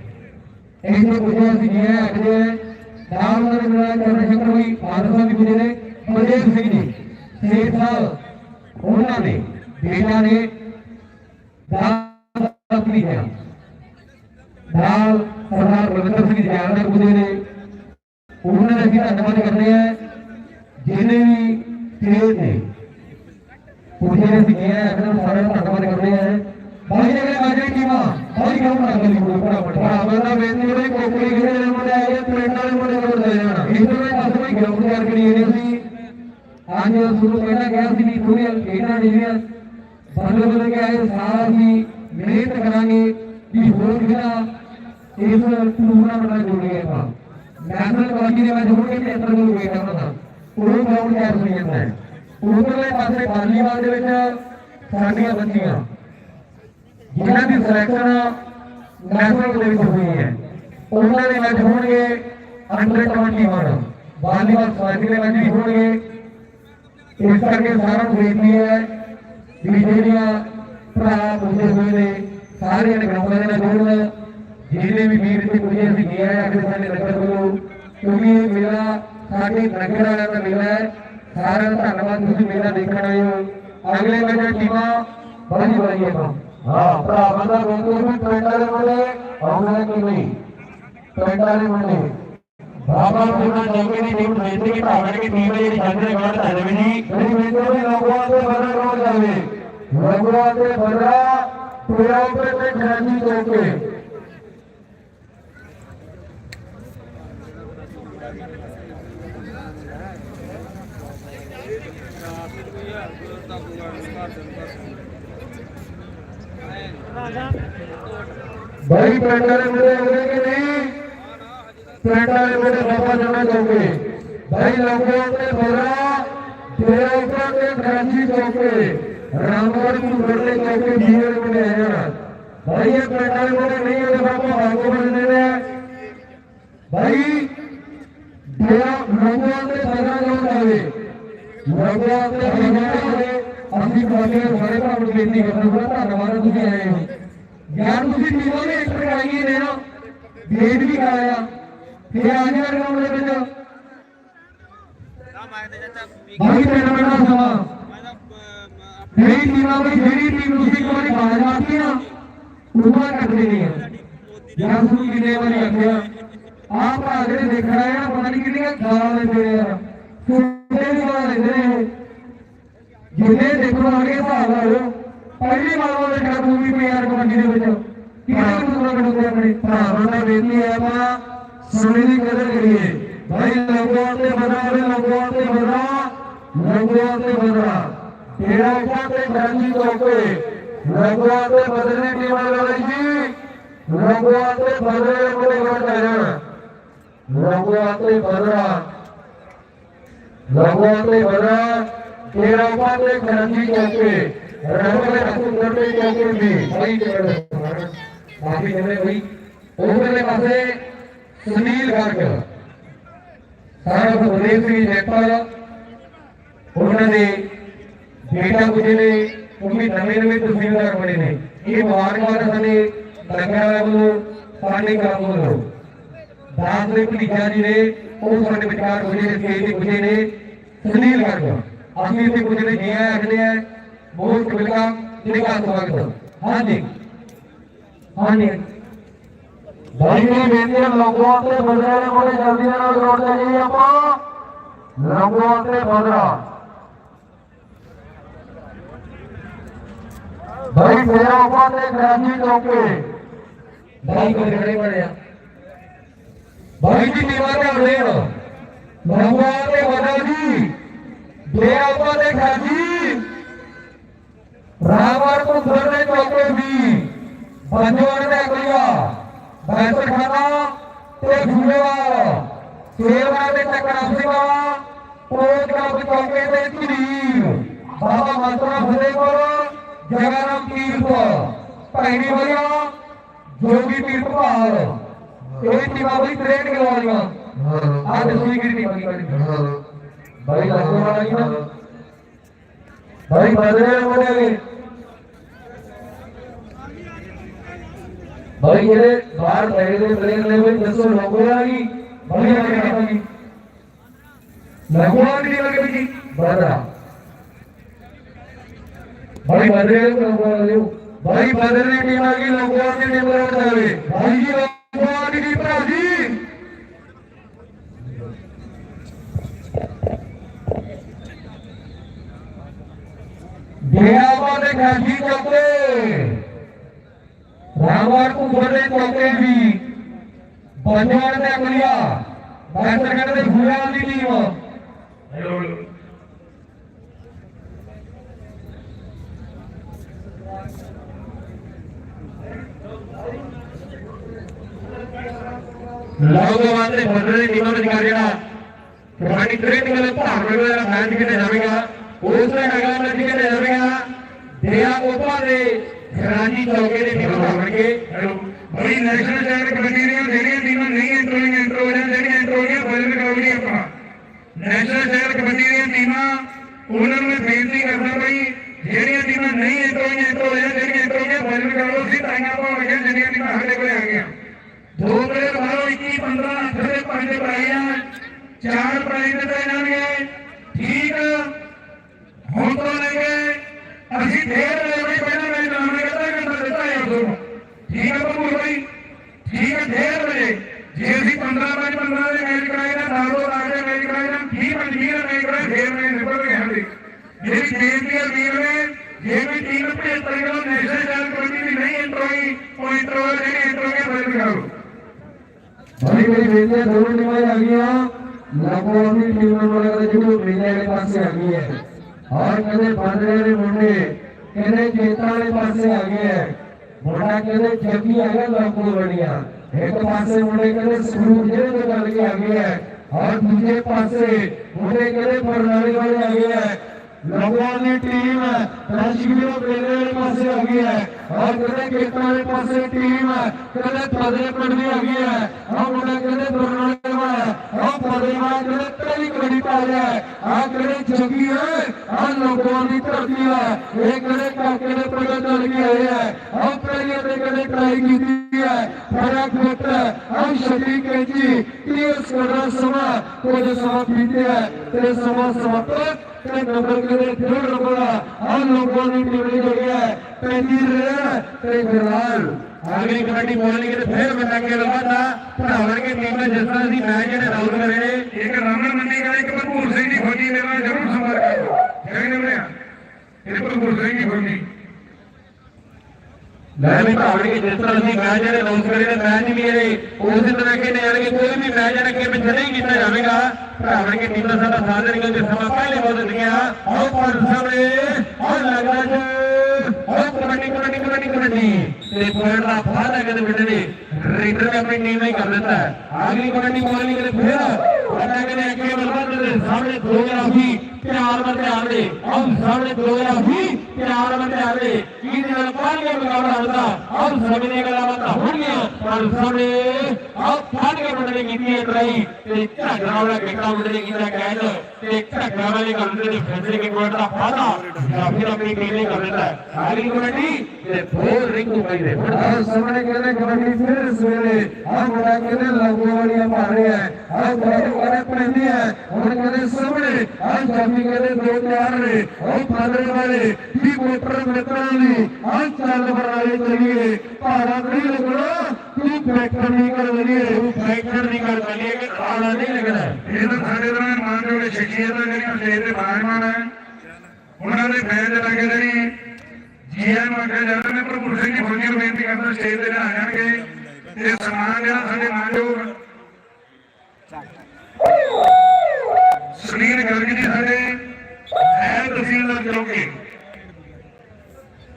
ਇਹ ਪੁੱਛਿਆ ਕੁਝ ਅਸੀਂ ਗਿਆ ਨਾਮ ਨਾਲ ਮੇਰਾ ਚਰਨ ਸ਼ੰਕਰ ਹੋਈ ਆਦਰਸਾਂ ਦੀ ਪੁਜੇ ਨੇ ਬਲਦੇਵ ਸਿੰਘ ਜੀ ਸੇਠ ਸਾਹਿਬ, ਉਹਨਾਂ ਨੇ ਬੇਟਾ ਨੇ ਦਾਸ ਆਪਣੀ ਹੈ ਨਾਲ ਸਰਦਾਰ ਬਲਵਿੰਦਰ ਸਿੰਘ ਜਾਨਦਾਰ ਪੁੱਜੇ ਨੇ। ਉਹਨਾਂ ਦਾ ਅਸੀਂ ਧੰਨਵਾਦ ਕਰਦੇ ਆ ਜਿਹਨੇ ਵੀ ਤੇਜ ਨੇ। ਪੁਜੇ ਨੇ ਸਿੱਖਿਆ ਅਗਰ ਸਾਰਿਆਂ ਦਾ ਧੰਨਵਾਦ ਕਰਦੇ ਆ ਬਾਈ ਜਿਹੜੇ ਮਾਜੇ ਟੀਮਾਂ ਬਾਈ ਕੰਮ ਕਰ ਲਈ ਕੋਈ ਬੜਾ ਬੜਾ ਬੰਦਾ ਬੇਨਤੀ ਉਹਦੇ ਕੋਕਰੀ ਜਿਹੜੇ ਨੇ ਮੁੰਡੇ ਆਏ ਪਿੰਡ ਵਾਲੇ ਮੁੰਡੇ ਕੋਲ ਲੈ ਜਾਣਾ ਇਸ ਤੋਂ ਬਾਅਦ ਅਸੀਂ ਕੋਈ ਗਰਾਊਂਡ ਤਿਆਰ ਕਰੀ ਨਹੀਂ ਸੀ ਅੱਜ ਸ਼ੁਰੂ ਪਹਿਲਾਂ ਗਿਆ ਸੀ ਵੀ ਥੋੜੀ ਇਹਨਾਂ ਡਿਵੀਜ਼ਨ ਨੈਸ਼ਨਲ ਕਬੱਡੀ ਦੇ ਵਿੱਚ ਹੋ ਕੇ 73 ਨੂੰ ਵੇਟ ਉਹਨਾਂ ਦਾ ਉਹ ਗਰਾਊਂਡ ਤਿਆਰ ਹੋਈ ਜਾਂਦਾ ਉਧਰਲੇ ਪਾਸੇ ਬਾਲੀਵਾਲ ਦੇ ਵਿੱਚ ਸਾਡੀਆਂ ਬੱਚੀਆਂ ਜਿਨ੍ਹਾਂ ਦੀ ਸਿਲੈਕਸ਼ਨ ਨੈਸ਼ਨਲ ਦੇ ਵਿੱਚ ਹੋਈ ਹੈ। ਉਹਨਾਂ ਦੇ ਮੈਚ ਹੋਣਗੇ ਅੰਡਰ 21 ਵਾਲੀਬਾਲ ਸੋਸਾਇਟੀ ਦੇ ਮੈਚ ਵੀ ਹੋਣਗੇ। ਇਸ ਕਰਕੇ ਸਾਰਾ ਬੇਨਤੀ ਹੈ ਵੀ ਜਿਹੜੀਆਂ ਭਰਾ ਪੁੱਛੇ ਹੋਏ ਨੇ, ਸਾਰਿਆਂ ਨੇ ਗਰਾਊਂਡਾਂ ਦੇ ਨਾਲ ਜੁੜਨ ਜਿਹਨੇ ਵੀ ਵੀਰ ਇੱਥੇ ਪੁੱਜੇ, ਅਸੀਂ ਗਿਆ ਹੈ ਅਗਲੇ ਸਾਡੇ ਨਗਰ ਵੱਲੋਂ। ਕਿਉਂਕਿ ਇਹ ਮੇਲਾ ਸਾਡੇ ਨਗਰ ਵਾਲਿਆਂ ਦਾ ਮੇਲਾ ਹੈ। ਸਾਰਿਆਂ ਦਾ ਧੰਨਵਾਦ, ਤੁਸੀਂ ਮੇਲਾ ਦੇਖਣ ਆਏ ਹੋ। ਅਗਲੇ ਮੈਚ ਟੀਮਾਂ ਬੜੀ ਬੜੀ ਹੈ ਹਾਂ ਭਰਾਵਾਂ ਦਾ ਬੇਨਤੀ ਵੀ ਪਿੰਡ ਵਾਲੇ ਮੁੰਡੇ ਆਉਣਾ ਕਿ ਨਹੀਂ ਪਿੰਡ ਵਾਲੇ ਮੁੰਡੇ ਬਾਬਾ ਪੂਰਨਾ ਜੰਗੇ ਦੀ ਟੀਮ ਬੇਨਤੀ ਕਿ ਭਰਾਵਾਂ ਦੀ ਟੀਮ ਜਿਹੜੀ ਜੰਗ ਦੇ ਬਾਅਦ ਆ ਜਾਵੇ ਜੀ ਜਿਹੜੀ ਬੇਨਤੀ ਵੀ ਲੋਕਾਂ ਤੇ ਬਦਲ ਹੋ ਜਾਵੇ ਲੋਕਾਂ ਤੇ ਬਦਲਾ ਪੂਰਾ ਉੱਤੇ ਤੇ ਖਰਾਜੀ ਚੌਕੇ ਭਾਈ ਪਿੰਡ ਵਾਲੇ ਮੁੰਡੇ ਹੋਣੇ ਕਿ ਨਹੀਂ? ਪਿੰਡ ਵਾਲੇ ਮੁੰਡੇ ਬਾਬਾ ਜਾਣਾ ਚਾਹੁੰਦੇ ਭਾਈ ਲੋਕਾਂ ਤੇ ਬਦਲਾ ਤੇਰਾ ਉੱਪਰ ਤੇ ਖਰਾਜੀ ਚੌਕੇ। ਰਾਮਗੜ੍ਹ ਨੂੰ ਬੜਲੇ ਚੌਕੇ ਜੀਵਨ ਮੁੰਡੇ ਆ। ਜਾਣਾ ਭਾਈ ਇਹ ਪਿੰਡ ਵਾਲੇ ਮੁੰਡੇ ਨਹੀਂ ਉਹਦੇ ਬਾਬਾ ਭਾਗੋ ਬਣਦੇ ਨੇ। ਭਾਈ ਤੇਰਾ ਲੋਕਾਂ ਤੇ ਬਦਲਾ ਜੋ ਜਾਵੇ ਲੋਕਾਂ ਤੇ ਬਦਲਾ ਅਸੀਂ ਤੁਹਾਡੇ ਸਾਰੇ ਭਰਾ ਨੂੰ ਬੇਨਤੀ ਕਰਦੇ ਹਾਂ ਧੰਨਵਾਦ ਤੁਸੀਂ ਆਏ ਹੋ। ਯਾਰ ਤੁਸੀਂ ਟੀਮਾਂ ਨੇ ਐਂਟਰ ਕਰਾਈਏ ਨੇ ਨਾ, ਵੇਟ ਵੀ ਕਰਾਇਆ ਫਿਰ ਆ ਗਿਆ ਗਰਾਊਂਡ ਦੇ ਵਿੱਚ। ਬਾਕੀ ਤਿੰਨ ਮਿੰਟ ਦਾ ਸਮਾਂ। ਜਿਹੜੀ ਟੀਮਾਂ ਵਿੱਚ, ਜਿਹੜੀ ਟੀਮ ਤੁਸੀਂ ਇੱਕ ਵਾਰੀ ਬਾਜ ਮਾਰਤੀ ਨਾ ਉਹਨਾਂ ਕੱਟ ਦੇਣੀ ਹੈ ਯਾਰ ਤੁਸੀਂ ਕਿੰਨੇ ਵਾਰੀ ਆਖਿਆ, ਆਹ ਭਰਾ ਜਿਹੜੇ ਦੇਖਣ ਆਏ ਆ, ਪਤਾ ਨਹੀਂ ਕਿੰਨੀਆਂ ਗਾਲਾਂ ਲੈਂਦੇ ਨੇ ਯਾਰ। ਸੁਣਦੇ ਵੀ ਗਾਲਾਂ ਲੈਂਦੇ ਨੇ ਇਹ ਜਿਹਨੇ ਦੇਖੋ ਆਗੇ ਹਿਸਾਬ ਲਾਓ ਪਹਿਲੀ ਵਾਰ ਉਹ ਜਿਹੜਾ ਮੂਵੀ ਪਈ ਯਾਰ ਕਬੱਡੀ ਦੇ ਵਿੱਚ ਕਿਹੜੇ ਨੂੰ ਬਣਾਉਂਦੇ ਆਪਣੇ ਭਰਾਵਾਂ ਦਾ ਬੇਨਤੀ ਹੈ ਆਪਾਂ ਸੁਣੀ ਦੀ ਕਦਰ ਕਰੀਏ ਭਾਈ ਲੋਕਾਂ ਤੇ ਬਣਾ ਦੇ ਲੋਕਾਂ ਤੇ ਬਣਾ ਲੋਕਾਂ ਤੇ ਬਣਾ ਤੇਰਾ ਉੱਪਰ ਤੇ ਗਾਂਧੀ ਚੌਕੇ ਲੋਕਾਂ ਤੇ ਬਦਲਣੇ ਦੀ ਵਾਲੇ ਜੀ ਲੋਕਾਂ ਤੇ ਬਦਲੇ ਕੋਲੇ ਕੋਲ ਜਾਣਾ ਲੋਕਾਂ ਤੇ ਬਦਲਾ ਲੋਕਾਂ ਤੇ ਬਦਲਾ ਤੇਰਾ ਉੱਪਰ ਤੇ ਗਾਂਧੀ ਚੌਕੇ ਰੱਬ ਦੇ ਹਕੂਮਤ ਦੇ ਚੌਕੇ ਦੀ ਭਾਈ ਕਾਫੀ ਜਿਹੜੇ ਭਾਈ ਉਧਰਲੇ ਪਾਸੇ ਸੁਨੀਲ ਗਰਗ ਸਾਰਾ ਸੁਖਦੇਵ ਸਿੰਘ ਜੈਪਾਲ ਉਹਨਾਂ ਦੇ ਬੇਟਾ ਪੁੱਜੇ ਨੇ ਉਹ ਵੀ ਨਵੇਂ ਨਵੇਂ ਤਹਿਸੀਲਦਾਰ ਬਣੇ ਨੇ ਇਹ ਮੁਬਾਰਕਬਾਦ ਸਾਡੇ ਲੰਗਰ ਵਾਲੇ ਵੱਲੋਂ ਜੀ ਨੇ ਉਹ ਸਾਡੇ ਅਸੀਂ ਇੱਥੇ ਪੁੱਜੇ ਨੇ ਜੀ ਆਇਆਂ ਆਖਦੇ ਆ, ਬਹੁਤ ਵੈਲਕਮ ਨਿਕਾ ਸਵਾਗਤ ਹਾਂਜੀ। ਹਾਂਜੀ। ਭਾਈ ਨੇ ਬੇਨਤੀ ਹੈ ਲੋਕਾਂ ਤੇ ਬਦਲਾ ਨੇ ਬੜੇ ਜਲਦੀ ਨਾਲ ਗਰਾਊਂਡ ਤੇ ਜਾਈਏ ਆਪਾਂ। ਲੋਕਾਂ ਤੇ ਬਦਲਾ ਭਾਈ ਤੇਰਾ ਉੱਪਰ ਤੇ ਗ੍ਰਾਂਜੀ ਚੌਕੇ। ਭਾਈ ਕੋਈ ਖੜੇ ਪੜਿਆ ਭਾਈ ਜੀ ਟੀਮਾਂ ਤੇ ਆਉਂਦੇ ਹੋ। ਤੇ ਬਦਲ ਜੀ। ਤੇਰਾ ਭੈਣੀ ਵਾਲਿਆ ਜੋਗੀ ਤੀਰਥ ਭਾਲ ਇਹ ਟੀਮਾਂ ਬਈ ਟ੍ਰੇਨ ਕਰਵਾਉਣੀਆਂ ਅੱਜ ਸੂਈ ਗਿਰੀ ਟੀਮਾਂ ਦੀ ਭਾਈ ਲੱਗੋ ਵਾਲਾ ਕੀ ਨਾ। ਭਾਈ ਬਦਲੇ ਮੁੰਡੇ ਨੇ ਭਾਈ ਜਿਹੜੇ ਬਾਹਰ ਪਏ ਦੇ ਪਲੇਅਰ ਨੇ ਵੀ ਦੱਸੋ ਲੋਗੋ ਵਾਲਾ ਕੀ ਭਾਈ ਲੱਗਦਾ ਕੀ ਲੱਗੋ ਵਾਲਾ ਕੀ ਲੱਗਦਾ ਕੀ ਬਦਲਾ ਭਾਈ ਬਦਲੇ ਲੋਗੋ ਵਾਲਾ ਲਿਓ ਭਾਈ ਬਦਲੇ ਟੀਮ ਆ ਗਈ ਲੋਗੋ ਵਾਲਾ ਦੀ ਟੀਮ ਵਾਲਾ ਜਾਵੇ ਭਾਈ ਜੀ ਲੋਗੋ ਵਾਲਾ ਦੀ ਭਰਾ ਜੀ ਡੇਰਾਵਾ ਦੇ ਖਾਜੀ ਚੌਕੇ। ਰਾਮਵਾਰ ਕੁੰਭਰ ਦੇ ਚੌਕੇ ਵੀ। ਬੰਜਵਾਰ ਦੇ ਅਕਲੀਆ ਬਾਸਰਗੜ ਦੇ ਫੁੱਲਾਂ ਦੀ ਟੀਮ। ਲੋਗੋਵਾਂ ਦੇ ਬੰਦੇ ਦੀ ਟੀਮਾਂ ਵਿੱਚ ਕਰ ਜਿਹੜਾ ਕਬੱਡੀ ਕ੍ਰਿਕਟ ਦੇ ਭਾਗ ਵਗੈਰਾ ਮੈਚ ਕਿਤੇ ਜਾਵੇਗਾ, ਉਸ ਦਾ ਅਗਲਾ ਮੈਚ ਕਿਤੇ ਜਾਵੇਗਾ ਡੇਰਾ ਕੋਪਾ ਦੇ ਰਾਜੀ ਚੌਕੇ ਦੇ ਟੀਮਾਂ ਬਣਨਗੇ ਬਈ ਨੈਸ਼ਨਲ ਸ਼ਹਿਰ ਕਬੱਡੀ ਦੀਆਂ ਜਿਹੜੀਆਂ ਟੀਮਾਂ ਨਹੀਂ ਐਂਟਰ ਹੋਈਆਂ ਐਂਟਰ ਹੋ ਜਾਣ ਜਿਹੜੀਆਂ ਐਂਟਰ ਹੋਈਆਂ ਫਾਈਨਲ ਕਰਾਉਣੀ ਆਪਾਂ ਨੈਸ਼ਨਲ ਸ਼ਹਿਰ ਕਬੱਡੀ ਦੀਆਂ ਟੀਮਾਂ ਉਹਨਾਂ ਨੂੰ ਮੈਂ ਬੇਨਤੀ ਕਰਦਾ ਬਈ ਜਿਹੜੀਆਂ ਟੀਮਾਂ ਨਹੀਂ ਐਂਟਰ ਹੋਈਆਂ ਐਂਟਰ ਹੋ ਜਾਣ ਜਿਹੜੀਆਂ ਐਂਟਰ ਹੋਈਆਂ ਫਾਈਨਲ ਕਰਾਓ ਅਸੀਂ ਤਾਈਆਂ ਪਾਉਣ ਲੱਗਿਆ ਜਿਹੜੀਆਂ ਟੀਮਾਂ ਸਾਡੇ ਕੋਲੇ ਆ ਗਈਆਂ ਦੋ ਪਲੇਅਰ ਬਾਹਰੋਂ 21 15 ਅੱਠ ਦੇ ਪੰਜ ਪ੍ਰਾਈਜ਼ ਆ ਚਾਰ ਪ੍ਰਾਈਜ਼ ਦਿੱਤੇ ਜਾਣਗੇ ਠੀਕ ਹੁਣ ਤੋਂ ਲੈ ਕੇ ਅਸੀਂ ਫੇਰ ਲੈਵਲ ਪਹਿਲਾਂ ਮੈਂ ਨਾਮ ਨੇ ਕਹਿੰਦਾ ਘੰਟਾ ਦਿੱਤਾ ਹੈ ਉਦੋਂ ਠੀਕ ਹੈ ਬੱਬੂ ਭਾਈ ਠੀਕ ਹੈ ਫੇਰ ਵਜੇ ਜੇ ਅਸੀਂ 15 ਪੰਜ 15 ਦੇ ਮੈਚ ਕਰਾਏ ਨਾ ਦਾਰੋ ਲਾ ਕੇ ਮੈਚ ਕਰਾਏ ਨਾ 20 ਪੰਜ 20 ਮੈਚ ਕਰਾਏ ਫੇਰ ਮੈਂ ਨਿਕਲ ਗਿਆ ਹਾਂ ਜਿਹੜੀ ਟੀਮ ਦੀ ਵੀਰ ਨੇ ਜੇ ਵੀ ਟੀਮ 75 ਕਿਲੋ ਨੈਸ਼ਨਲ ਚਾਲ ਕਬੱਡੀ ਦੀ ਨਹੀਂ ਐਂਟਰ ਹੋਈ ਉਹ ਐਂਟਰ ਹੋਏ ਜਿਹੜੀ ਐਂਟਰ ਹੋਈ ਬਦਲ ਕਰਾਓ ਭਾਈ ਮੇਰੀ ਬੇਟੀ ਹੈ, ਟੀਮਾਂ ਆ ਗਈਆਂ। ਲੋਗੋਵਾਂ ਦੀ ਟੀਮ ਵਗੈਰਾ ਜਿਹੜੀ ਮੇਲੇ ਵਾਲੇ ਪਾਸੇ ਆ ਗਈ ਹੈ। ਔਰ ਕਹਿੰਦੇ ਬੰਦਰੇ ਦੇ ਮੁੰਡੇ ਕਹਿੰਦੇ ਜੇਤਾਂ ਵਾਲੇ ਪਾਸੇ ਆ ਗਏ ਹੈ। ਮੁੰਡਾ ਕਹਿੰਦੇ ਜੱਗੀ ਆ ਗਿਆ ਲੋਗੋ ਵੜੀਆਂ ਇੱਕ ਪਾਸੇ ਮੁੰਡੇ ਕਹਿੰਦੇ ਸਕਰੂ ਜਿਹੜੇ ਤੋਂ ਚੱਲ ਕੇ ਆ ਹੈ ਔਰ ਦੂਜੇ ਪਾਸੇ ਮੁੰਡੇ ਕਹਿੰਦੇ ਬਰਨਾਲੇ ਵਾਲੇ ਆ। ਹੈ ਲੋਗੋਂ ਦੀ ਟੀਮ ਰਾਜਗੀਰ ਮੇਲੇ ਪਾਸੇ ਆ। ਹੈ ਔਰ ਕਹਿੰਦੇ ਕੀਰਤਨ ਵਾਲੇ ਪਾਸੇ ਟੀਮ ਕਹਿੰਦੇ ਪਦਰੇ ਪਿੰਡ ਦੀ ਆ ਗਈ ਹੈ ਆਹ ਮੁੰਡਾ ਕਹਿੰਦੇ ਬਰਨਾਲੇ ਵਾਲਾ ਆਹ ਪਦਰੇ ਵਾਲਾ ਕਹਿੰਦੇ ਪਹਿਲੀ ਕਬੱਡੀ ਪਾ ਰਿਹਾ ਹੈ ਆਹ ਕਹਿੰਦੇ ਜੱਗੀ ਹੈ ਆਹ ਲੋਗੋਂ ਦੀ ਧਰਤੀ ਹੈ ਇਹ ਕਹਿੰਦੇ ਕਾਕੇ ਦੇ ਪਿੰਡ ਚੱਲ ਕੇ ਆਏ ਹੈ ਆਹ ਪਹਿਲੀ ਤੇ ਕਹਿੰਦੇ ਟਰਾਈ ਕੀਤੀ ਹੈ ਬੜਾ ਖੁੱਟ ਆਹ ਸ਼ਕੀ ਕੈਂਚੀ ਇਹ ਸਕੜਾ ਸਮਾਂ ਕੁਝ ਸਮਾਂ ਬੀਤੇ ਹੈ ਤੇ ਸਮਾਂ ਸਮਾਪਤ ਤੇ ਨੰਬਰ ਕਿਹਦੇ ਡੇਢ ਨੰਬਰ ਆ ਲੋਕਾਂ ਦੀ ਟੀਮ ਦੀ ਜਗ੍ਹਾ ਹੈ ਪੈਂਦੀ ਰਹਿ ਤੇ ਫਿਲਹਾਲ ਅਗਲੀ ਕਬੱਡੀ ਬੋਲਣੀ ਤੇ ਫੇਰ ਬੰਦਾ ਕੇ ਲਵਾਦਾ ਭਰਾਵਣ ਕੇ ਟੀਮ ਨੇ ਜਿਸ ਤਰ੍ਹਾਂ ਦੀ ਮੈਚ ਜਿਹੜੇ ਰਾਉਲ ਕਰੇ। ਨੇ ਇੱਕ ਰਾਮਨ ਮੰਡੀ ਦਾ ਇੱਕ ਭਰਪੂਰ ਸਿੰਘ ਦੀ ਫੌਜੀ ਮੇਰੇ ਨਾਲ ਜ਼ਰੂਰ ਸੰਪਰਕ ਕਰੋ ਜੈ ਨਿਵੜਿਆ ਇਹ ਭਰਪੂਰ ਸਿੰਘ ਦੀ ਫੌਜੀ। ਮੈਂ ਵੀ ਭਾਵੜ ਕੇ ਜਿਸ ਤਰ੍ਹਾਂ ਦੀ ਮੈਚ ਜਿਹੜੇ ਅਨਾਉਂਸ ਕਰੇ ਨੇ ਮੈਚ ਵੀ ਇਹ ਉਸ ਦਿਨ ਤੱਕ ਨੇ ਕਿ ਕੋਈ ਵੀ ਮੈਚ ਜਿਹੜਾ ਕਿ ਪਿੱਛੇ ਨਹੀਂ ਕੀਤਾ ਜਾਵੇਗਾ। ਭਾਵੜ ਕੇ ਟੀਮ ਸਾਡਾ ਸਾਥ ਦੇਣਗੇ ਤੇ ਸਮਾਂ ਪਹਿਲੇ ਬਹੁਤ ਦਿੱਤੀਆਂ ਆਓ ਪਰ ਸਾਹਮਣੇ ਆਹ ਲੱਗਦਾ ਜੀ। ਆਹ ਕਬੱਡੀ ਕਬੱਡੀ ਕਬੱਡੀ ਕਬੱਡੀ ਤੇ ਪੁਆਇੰਟ ਦਾ ਫਾਇਦਾ ਕਹਿੰਦੇ ਬਿੱਟੇ ਨੇ ਰੀਡਰ ਨੇ ਆਪਣੀ ਟੀਮ ਨਹੀਂ ਕਰ ਦਿੱਤਾ। ਅਗਲੀ ਕਬੱਡੀ ਬੋਲਣੀ ਕਿਤੇ ਫੇਰ। ਪਤਾ ਕਹਿੰਦੇ ਅੱਗੇ ਬਲਵੰਤ ਦੇ ਸਾਹਮਣੇ ਦੋ ਗਰਾਫੀ ਪਿਆਰ ਬੰਦੇ ਆਵੇ ਆਹ ਸਾਹਮਣੇ ਦੋ ਗਰਾਫੀ ਪਿਆਰ ਬੰਦੇ ਆਵੇ ਇਹਦੇ ਨਾਲ ਪਾਣੀਆਂ ਮੁਕਾਬਲਾ ਹੁੰਦਾ ਆਹ ਸਮੇਂ ਗੱਲਾਂ ਬਾਤਾਂ ਹੋਣਗੀਆਂ। ਪਰ ਸਾਹਮਣੇ ਆਹ ਪਾਣੀਆਂ ਬੰਦੇ ਨੇ ਕੀਤੀ ਹੈ ਟਰਾਈ ਤੇ ਝਗੜਾ ਵਾਲਾ ਕਿਹੜਾ ਬੰਦੇ ਨੇ ਕੀਤਾ ਕੈਦ ਤੇ ਝਗੜਾ ਵਾਲੇ ਕਰਦੇ ਨੇ ਫੈਸਲੇ ਕੇ ਕੋਲ ਦਾ ਫਾਦਾ। ਜਾਂ ਫਿਰ ਆਪਣੀ ਟੀਮ ਨੇ ਕਰ ਦਿੱਤਾ। ਅਗਲੀ ਕਬੱਡੀ ਤੇ ਫੋਰ ਰਿੰਗ ਪਾਈ ਦੇ ਆਹ ਸਾਹਮਣੇ ਕਹਿੰਦੇ ਕਬੱਡੀ ਫਿਰ ਸਵੇਰੇ ਆਹ ਮੁੰਡਾ ਕਹਿੰਦੇ ਲਾਗੂ ਵਾਲੀਆਂ ਮਾਰ ਰਿਹਾ ਹੈ ਆਹ ਕਬੱਡੀ ਕਹਿੰਦੇ ਪੈਂਦੀ ਹੈ ਹੁਣ ਕਹਿੰਦੇ ਸਾਹਮਣੇ ਆਹ ਜਾਮੀ ਕਹਿੰਦੇ ਦੋ ਚਾਰ ਨੇ। ਉਹ ਪਾਦਰੇ ਵਾਲੇ ਵੀ ਮੋਟਰ ਮਿੱਤਰਾਂ ਦੀ ਆਹ ਚੱਲ ਬਰਾਲੇ ਚਲੀਏ ਭਾੜਾ ਨਹੀਂ ਲੱਗਣਾ ਤੂੰ ਫੈਕਟਰ ਨਹੀਂ ਕਰ ਲਈਏ ਤੂੰ ਫੈਕਟਰ ਨਹੀਂ ਕਰ ਲਈਏ ਕਿ ਭਾੜਾ ਨਹੀਂ ਲੱਗਣਾ। ਇਹ ਤਾਂ ਸਾਡੇ ਤਰ੍ਹਾਂ ਮਾਨਯੋਗ ਸ਼ਖਸੀਅਤਾਂ ਜਿਹੜੀਆਂ ਸਟੇਜ ਤੇ ਬਾਹਰਮਾਨ ਹੈ ਉਹਨਾਂ ਦੇ ਫੈਨ ਲੱਗੇ ਜਿਹੜੀ ਜੀਐਨ ਮੰਗੇ ਜਾਂਦੇ ਨੇ ਭਰਪੂਰ ਸਿੰਘ ਜੀ ਫੌਜੀ ਨੂੰ ਬੇਨਤੀ ਕਰਦਾ ਸਟੇਜ ਤੇ ਆ ਜਾਣਗੇ। ਤੇ ਸਨਮਾਨ ਜਿਹੜਾ ਸਾਡੇ ਮਾਨਯੋਗ ਸੁਨੀਲ ਗਰਗ ਜੀ ਸਾਡੇ ਹੈ ਤਹਿਸੀਲਦਾਰ ਚੌਕੀ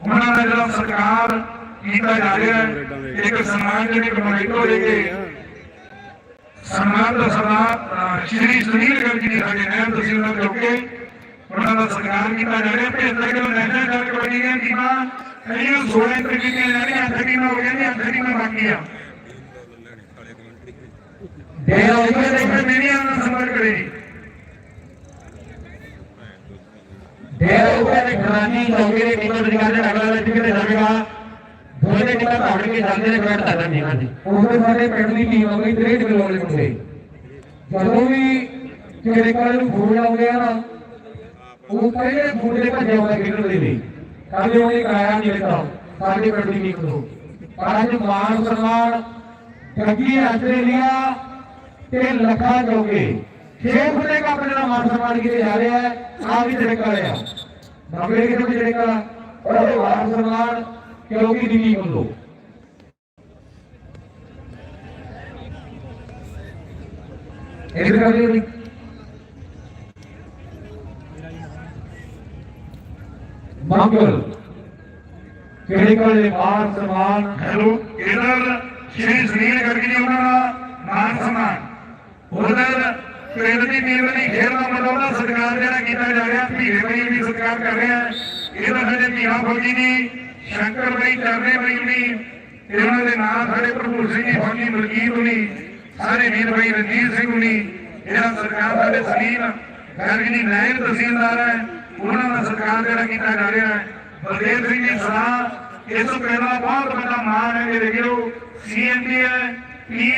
ਉਹਨਾਂ ਦਾ ਜਿਹੜਾ ਸਰਕਾਰ ਕੀਤਾ ਜਾ ਰਿਹਾ ਹੈ, ਇੱਕ ਸਨਮਾਨ ਜਿਹੜੀ ਕਮੇਟੀ ਹੋ। ਸਨਮਾਨ ਦਾ ਸਰਦਾਰ ਸ਼੍ਰੀ ਸੁਨੀਲ ਗਰਗ ਜੀ ਸਾਡੇ ਤਹਿਸੀਲ ਤਹਿਸੀਲਦਾਰ ਚੌਕੇ ਉਹਨਾਂ ਦਾ ਸਤਿਕਾਰ ਕੀਤਾ ਜਾ ਰਿਹਾ ਭੇਜ ਤੱਕ ਨੈਸ਼ਨਲ ਸੜਕ ਕਬੱਡੀ ਟੀਮਾਂ ਕਈਆਂ 16 ਤਰੀਕੇ ਦੀਆਂ ਜਿਹੜੀਆਂ ਅੱਠ ਟੀਮਾਂ ਹੋ ਜਾਂਦੀਆਂ ਅੱਠ ਟੀਮਾਂ ਬਾਕੀ ਆ। ਡੇਰਾ ਉਹ ਦੇਖੋ ਮੇਰੀ ਨਾਲ ਸੰਪਰਕ ਕਰੇ ਜੀ। ਫਿਰ ਉਹ ਨੇ ਦੇ ਟੀਮਾਂ ਦੇ ਅਗਲਾ ਮੈਚ ਕਿਤੇ ਜਾਵੇਗਾ ਦੋਨੇ ਟੀਮਾਂ ਭਾਵੜ ਕੇ ਜਾਂਦੇ ਨੇ, ਬੈਠ ਤਾਂ ਨਹੀਂ ਹਾਂਜੀ। ਉਹਦੇ ਸਾਡੇ ਪਿੰਡ ਦੀ ਟੀਮ ਆ ਗਈ 63 ਕਿਲੋ ਵਾਲੇ ਮੁੰਡੇ। ਜਦੋਂ ਵੀ ਕਿਹੜੇ ਕਾਲੇ ਨੂੰ ਫੋਨ ਲਾਉਂਦੇ ਆ ਨਾ ਉਹ ਪਹਿਲੇ ਫੋਨ ਭੱਜੇ ਹੋਏ ਖੇਡਣ ਦੇ ਕਦੇ ਉਹਨੇ ਕਰਾਇਆ ਨਹੀਂ ਦਿੱਤਾ ਸਾਡੇ ਪਿੰਡ ਦੀ ਟੀਮ ਨੂੰ ਪਰ ਅੱਜ ਮਾਨ ਸਨਮਾਨ ਜੱਗੀ ਆਸਟ੍ਰੇਲੀਆ ਤੇ ਲੱਖਾਂ ਜੋਗੇ। ਛੇ ਫੁੱਟੇ ਕੱਪ ਜਿਹੜਾ ਮਾਨ ਸਨਮਾਨ ਕੀਤੇ ਜਾ ਰਿਹਾ ਹੈ ਆ ਵੀ ਤੇਰੇ ਕਾਲੇ ਨਵੇਂ ਕਿਤੇ ਜਿਹੜੇ ਕਾ ਉਹਦੇ ਮਾਨ ਸਨਮਾਨ ਕਿਉਂਕਿ ਦੀ ਟੀਮ ਵੱਲੋਂ। ਇਧਰ ਕਰ ਦਿਓ ਜੀ ਮੰਗਲ। ਕਿਹੜੇ ਕੋਲੇ ਮਾਨ ਸਨਮਾਨ ਹੈਲੋ ਇਧਰ ਸ਼੍ਰੀ ਸੁਨੀਲ ਗਰਗ ਜੀ ਉਹਨਾਂ ਦਾ ਮਾਨ ਸਨਮਾਨ। ਉਧਰ ਪਿੰਡ ਦੀ ਟੀਮ ਦੀ ਖੇਡ ਦਾ ਮਤਲਬ ਸਰਕਾਰ ਜਿਹੜਾ ਕੀਤਾ ਜਾ ਰਿਹਾ, ਭੀੜੇ ਬਈ ਵੀ ਸਰਕਾਰ ਕਰ ਰਿਹਾ ਹੈ ਸਾਡੇ ਭੀੜਾ ਫੌਜੀ ਦੀ ਸ਼ੰਕਰ ਬਈ, ਚਰਨੇ ਬਈ ਵੀ, ਤੇ ਉਹਨਾਂ ਦੇ ਨਾਲ ਸਾਡੇ ਪ੍ਰਭੂ ਸਿੰਘ ਜੀ ਫੌਜੀ ਮਲਕੀਤ ਹੁਣੀ, ਸਾਰੇ ਵੀਰ ਬਈ ਰਣਜੀਤ ਸਿੰਘ ਹੁਣੀ, ਜਿਹੜਾ ਸਰਕਾਰ ਸਾਡੇ ਸੁਨੀਲ ਗਰਗ ਜੀ ਨਾਇਬ ਤਹਿਸੀਲਦਾਰ ਹੈ। ਉਹਨਾਂ ਦਾ ਸਰਕਾਰ ਜਿਹੜਾ ਕੀਤਾ ਜਾ ਰਿਹਾ ਹੈ। ਬਲਦੇਵ ਸਿੰਘ ਜੀ ਸਲਾਹ ਇਸ ਤੋਂ ਪਹਿਲਾਂ ਬਹੁਤ ਵੱਡਾ ਮਾਣ ਹੈ ਮੇਰੇ ਵੀਰੋ ਸੀਐਮਡੀ ਹੈ ਪੀ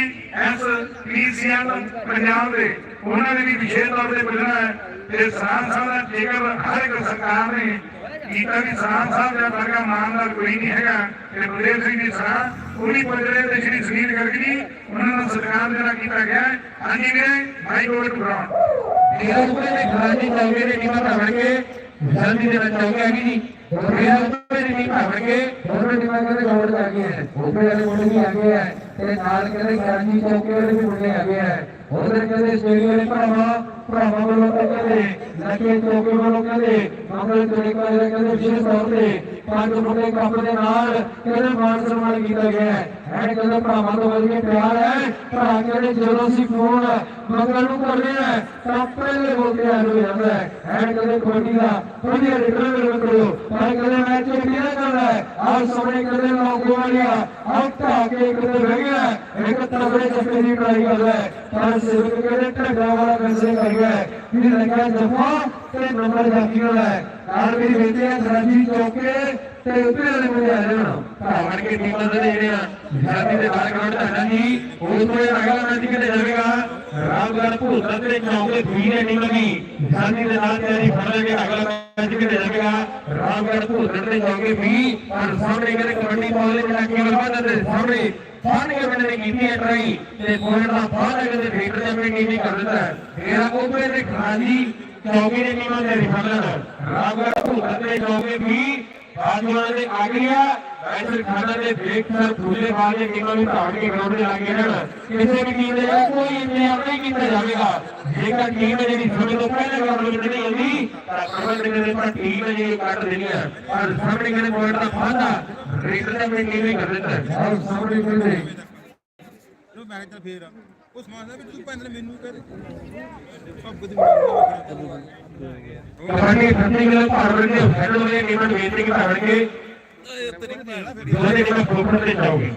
ਐਸ ਪੀਸੀਐਲ ਪੰਜਾਬ ਦੇ। ਉਹਨਾਂ ਨੇ ਵੀ ਵਿਸ਼ੇਸ਼ ਤੌਰ ਤੇ ਮਿਲਣਾ ਹੈ ਤੇ ਸਰਾਨ ਸਾਹਿਬ ਦਾ ਜੇਕਰ ਹਰ ਇੱਕ ਸਰਕਾਰ ਨੇ ਕੀਤਾ ਵੀ ਸਰਾਨ ਸਾਹਿਬ ਦਾ ਵਰਗਾ ਮਾਣ ਕੋਈ ਨਹੀਂ ਹੈਗਾ, ਤੇ ਬਲਦੇਵ ਸਿੰਘ ਜੀ ਸਰਾਹ ਉਹਨੀ ਪੱਧਰੇ ਤੇ ਸ਼੍ਰੀ ਸੁਨੀਲ ਗਰਗ ਜੀ, ਉਹਨਾਂ ਦਾ ਸਤਿਕਾਰ ਜਿਹੜਾ ਕੀਤਾ ਗਿਆ ਹਾਂਜੀ ਵੀਰੇ ਮਾਈ ਗੋਲ ਟੂ ਗਰਾਊਂਡ ਤੇਰਾ ਦੇ ਖਰਾਜੀ ਚੌਂਕੇ ਦੇ ਟੀਮਾਂ ਭਾਵੜ ਕੇ ਜਲਦੀ ਦੇ ਵਿੱਚ ਚੌਂਕੇ ਆ ਜੀ। ਤੇਰਾ ਉੱਪਰ ਦੀ ਟੀਮ ਭਾਵੜ ਕੇ ਦੋਨੋਂ ਟੀਮਾਂ ਕਹਿੰਦੇ ਗੌਰ ਆ ਗਏ ਹੈ ਉੱਪਰ ਵਾਲੇ ਮੁੰਡੇ ਵੀ ਆ ਗਏ ਹੈ ਤੇ ਨਾਲ ਕਹਿੰਦੇ ਗਾਂਧੀ ਚੌਕੇ ਵਾਲੇ ਵੀ ਮੁੰਡੇ ਆ ਗਏ ਹੈ ਉਧਰ ਕਹਿੰਦੇ ਸਟੇਡੀਅਮ ਵਾਲੇ ਭਰਾਵਾ ਭਰਾਵਾਂ ਵੱਲੋਂ ਤਾਂ ਕਹਿੰਦੇ ਲੱਗੇ ਚੌਕੇ ਵੱਲੋਂ ਕਹਿੰਦੇ ਮੰਗਲ ਤੇਰੇ ਕੋਲ ਕਹਿੰਦੇ ਵਿਸ਼ੇਸ਼ ਤੌਰ ਤੇ ਪੰਜ ਮੁੰਡੇ ਕੱਪ ਦੇ ਨਾਲ ਕਹਿੰਦੇ ਮਾਨ ਸਨਮਾਨ ਕੀਤਾ ਗਿਆ ਹੈ ਐਂ ਕਹਿੰਦੇ ਭਰਾਵਾਂ ਤੋਂ ਵਧੀਆ ਪਿਆਰ ਹੈ ਭਰਾ ਕਹਿੰਦੇ ਜਦੋਂ ਅਸੀਂ ਫੋਨ ਮੰਗਲ ਨੂੰ ਕਰਦੇ ਆ ਤਾਂ ਪਹਿਲੇ ਬੋਲਦੇ ਆ ਹੋ ਜਾਂਦਾ ਹੈ ਐਂ ਕਹਿੰਦੇ ਕਬੱਡੀ ਦਾ ਵਧੀਆ ਰਿਟਰਨ ਕਰੋ ਪਰ ਕਹਿੰਦੇ ਮੈਚ ਕਿਹੜਾ ਕਰਦਾ ਹੈ ਆਹ ਸਾਹਮਣੇ ਕਹਿੰਦੇ ਲੋਕੋ ਵਾਲਿਆ ਆਹ ਕੇ ਇੱਕ ਤੇ ਗਿਆ ਇੱਕ ਤਗੜੇ ਚੱਕੇ ਦੀ ਟਰਾਈ ਕਰਦਾ ਹੈ ਪਰ ਸੇਵਕ ਕਹਿੰਦੇ ਢੱਡਾ ਵਾਲਾ ਫੈਸਲੇ ਕਰ ਗਿਆ ਹੈ ਵੀ ਜਫਾ ਤੇ ਨੰਬਰ ਜਾਫੀ ਵਾਲਾ ਹੈ ਨਾਲ ਮੇਰੀ ਬੇਟੀ ਹੈ, ਸਰਾਜੀ ਚੌਕੇ ਤੇ ਉੱਤੇ ਵਾਲੇ ਮੁੰਡੇ ਆ ਜਾਣ। ਭਾਵੜ ਕੇ ਟੀਮਾਂ ਦੇ ਜਿਹੜੇ ਆ ਜਲਦੀ ਦੇ ਬਾਹਰ ਗਰਾਊਂਡ ਢਾਣਾ ਜੀ ਉਸ ਤੋਂ ਅਗਲਾ ਮੈਚ ਕਿਤੇ ਜਾਵੇਗਾ? ਰਾਮਗੜ੍ਹ ਭੂਤਰ ਤੇ ਚੌਂਕੇ ਵੀ ਨੇ ਟੀਮ ਦੀ ਜਲਦੀ ਦੇ ਨਾਲ ਤਿਆਰੀ ਫੜ ਕੇ ਅਗਲਾ ਮੈਚ ਕਿਤੇ ਜਾਵੇਗਾ? ਰਾਮਗੜ੍ਹ ਭੂਤਰ ਤੇ ਚੌਂਕੇ ਵੀ। ਪਰ ਸਾਹਮਣੇ ਕਹਿੰਦੇ ਕਬੱਡੀ ਪਾਉਣ ਦੇ ਇਲਾਕੇ ਵੱਲ ਵੱਧ ਦੇ ਸਾਹਮਣੇ। ਫਾਨ ਕੇ ਬੰਦੇ ਨੇ ਕੀਤੀ ਹੈ ਤੇ ਪੁਆਇੰਟ ਦਾ ਫਾਨ ਕਹਿੰਦੇ ਫੀਟਰ ਦੇ ਆਪਣੀ ਟੀਮ ਕਰ ਦਿੱਤਾ ਮੇਰਾ ਕੋਪੇ ਤੇ ਖਾਲੀ ਚੌਂਕੇ ਦੇ ਟੀਮਾਂ ਦੇ ਰਿਫੜ ਰਾਮਗੜ੍ਹ ਭੂਤਰ ਤੇ ਚੌਂਕੇ ਵੀ ਬਾਜੂਆਂ ਦੇ ਆ ਗਿਆ ਵੈਸੇ ਖਾਣਾ ਦੇ ਬ੍ਰੇਕ ਸਰ ਫੁੱਲੇ ਵਾਲੇ ਟੀਮਾਂ ਨੂੰ ਧਾੜ ਕੇ ਗਰਾਊਂਡ ਦੇ ਲੱਗੇ ਰਹਿਣ ਕਿਸੇ ਵੀ ਟੀਮ ਦੇ ਕੋਈ ਇੰਤਜ਼ਾਮ ਨਹੀਂ ਕੀਤਾ ਜਾਵੇਗਾ। ਜੇਕਰ ਟੀਮ ਹੈ ਜਿਹੜੀ ਸਮੇਂ ਤੋਂ ਪਹਿਲਾਂ ਗਰਾਊਂਡ ਵਿੱਚ ਨਹੀਂ ਆਉਂਦੀ ਤਾਂ ਪ੍ਰਬੰਧਕ ਦੇ ਪਰ ਟੀਮ ਜਿਹੜੀ ਕੱਟ ਦੇਣੀ ਹੈ ਪਰ ਸਾਹਮਣੇ ਕਿਹਨੇ ਪੁਆਇੰਟ ਦਾ ਫਾਦਾ ਰੇਡਰ ਨੇ ਆਪਣੀ ਟੀਮ ਹੀ ਕਰ ਦਿੱਤਾ? ਹੈ ਆਹ ਸਾਹਮਣੇ ਕਹਿੰਦੇ ਉਹ ਮੈਂ ਕਿਹਾ ਚੱਲ ਫੇਰ ਸਮਾਨ ਦਾ। ਵੀ ਤੂੰ ਪੈਂਦੇ ਮੈਨੂੰ ਕਹਦੇ ਸਭ ਕੁਝ ਮਿਲ ਕਬੱਡੀ ਫੱਟੀ ਗੱਲ ਭਾਰਤ ਦੇ ਫੈਡਰਲ ਵਾਲੇ ਟੀਮਾਂ ਨੂੰ ਬੇਨਤੀ ਕਰਾਂਗੇ ਦੋਨੇ ਟੀਮਾਂ ਖੋਪੜ ਤੇ ਜਾਓਗੇ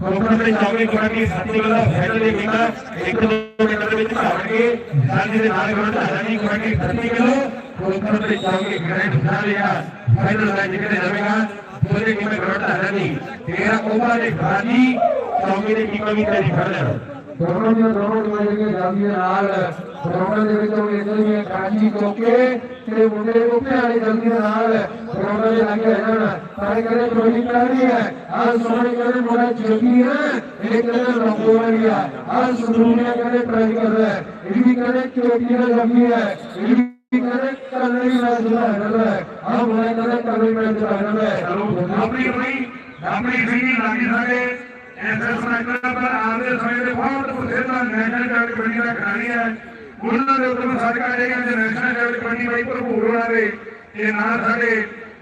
ਖੋਪੜ ਤੇ ਜਾਓਗੇ ਕਬੱਡੀ ਫੱਟੀ ਵਾਲਾ ਫੈਡਰਲ ਦੇ ਟੀਮਾਂ ਇੱਕ ਦੋ ਮਿੰਟ ਦੇ ਵਿੱਚ ਭਾਰਗੇ ਸਾਡੀ ਦੇ ਨਾਲ ਗਰਾਊਂਡ ਆ ਜਾਣੀ ਕਬੱਡੀ ਫੱਟੀ ਕਿਲੋ ਖੋਪੜ ਤੇ ਜਾਓਗੇ ਗ੍ਰੈਂਡ ਫਾਈਨਲ ਆ ਫਾਈਨਲ ਮੈਚ ਕਿਤੇ ਜਾਵੇਗਾ ਦੋਨੇ ਟੀਮਾਂ ਗਰਾਊਂਡ ਆ ਜਾਣੀ ਤੇਰਾ ਕੋਪਾ ਦੇ ਬਾਜੀ ਚੌਂਕੇ ਦੀ ਟੀਮਾਂ ਵੀ ਤੇਰੀ ਫੜ ਲੈਣ ਦੋਨੋਂ ਦੀਆਂ ਦੋਨੋਂ ਟੀਮਾਂ ਜਿਹੜੀਆਂ ਜਾਂਦੀਆਂ ਨਾਲ ਗਰਾਊਂਡ ਦੇ ਵਿੱਚੋਂ ਇੱਧਰ ਵੀ ਕਾਜੀ ਚੌਕੇ ਤੇ ਮੁੰਡੇ ਉੱਪਰ ਵਾਲੀ ਜਲਦੀ ਦੇ ਨਾਲ ਗਰਾਊਂਡ ਦੇ ਲੱਗੇ ਰਹਿਣ ਪਰ ਕਹਿੰਦੇ ਕੋਈ ਕਰੀ ਹੈ। ਆਹ ਸੋਹਣੇ ਕਹਿੰਦੇ ਮੁੰਡਾ ਜੋਗੀ ਹੈ, ਇਹ ਕਹਿੰਦੇ ਲੋਕੋ ਵਾਲੀ ਆ ਆਹ ਸੁਣੂਨੀਆ ਕਹਿੰਦੇ ਟਰਾਈ ਕਰਦਾ ਹੈ। ਇਹ ਵੀ ਕਹਿੰਦੇ ਚੋਟੀ ਦਾ ਜੰਮੀ ਹੈ। ਇਹ ਵੀ ਕਹਿੰਦੇ ਕੱਲੇ ਹੀ ਮੈਚ ਦਾ ਹੈਗਾ ਹੈ। ਆਹ ਮੁੰਡਾ ਕਹਿੰਦੇ ਕੱਲੇ ਹੀ ਮੈਚ ਦਾ ਹੈਗਾ ਹੈ। ਆਪਣੀ ਆਪਣੀ ਆਪਣੀ ਸਿੰਘ ਲਾਗੀ ਸਾਡੇ ਐਸਐਸ ਸਨਾਈਪਰ ਪਰ ਆਉਂਦੇ ਸਮੇਂ ਦੇ ਬਹੁਤ ਪ੍ਰਸਿੱਧ ਨੈਸ਼ਨਲ ਲੈਵਲ ਕਬੱਡੀ ਦਾ ਖਿਡਾਰੀ ਹੈ ਉਹਨਾਂ ਦੇ ਉੱਤੇ ਸਦਕਾ ਜਿਹੜਾ ਜੇ ਨੈਸ਼ਨਲ ਲੈਵਲ ਕਬੱਡੀ ਬਾਈ ਭਰਪੂਰ ਹੋਣਾ ਦੇ ਤੇ ਨਾਲ ਸਾਡੇ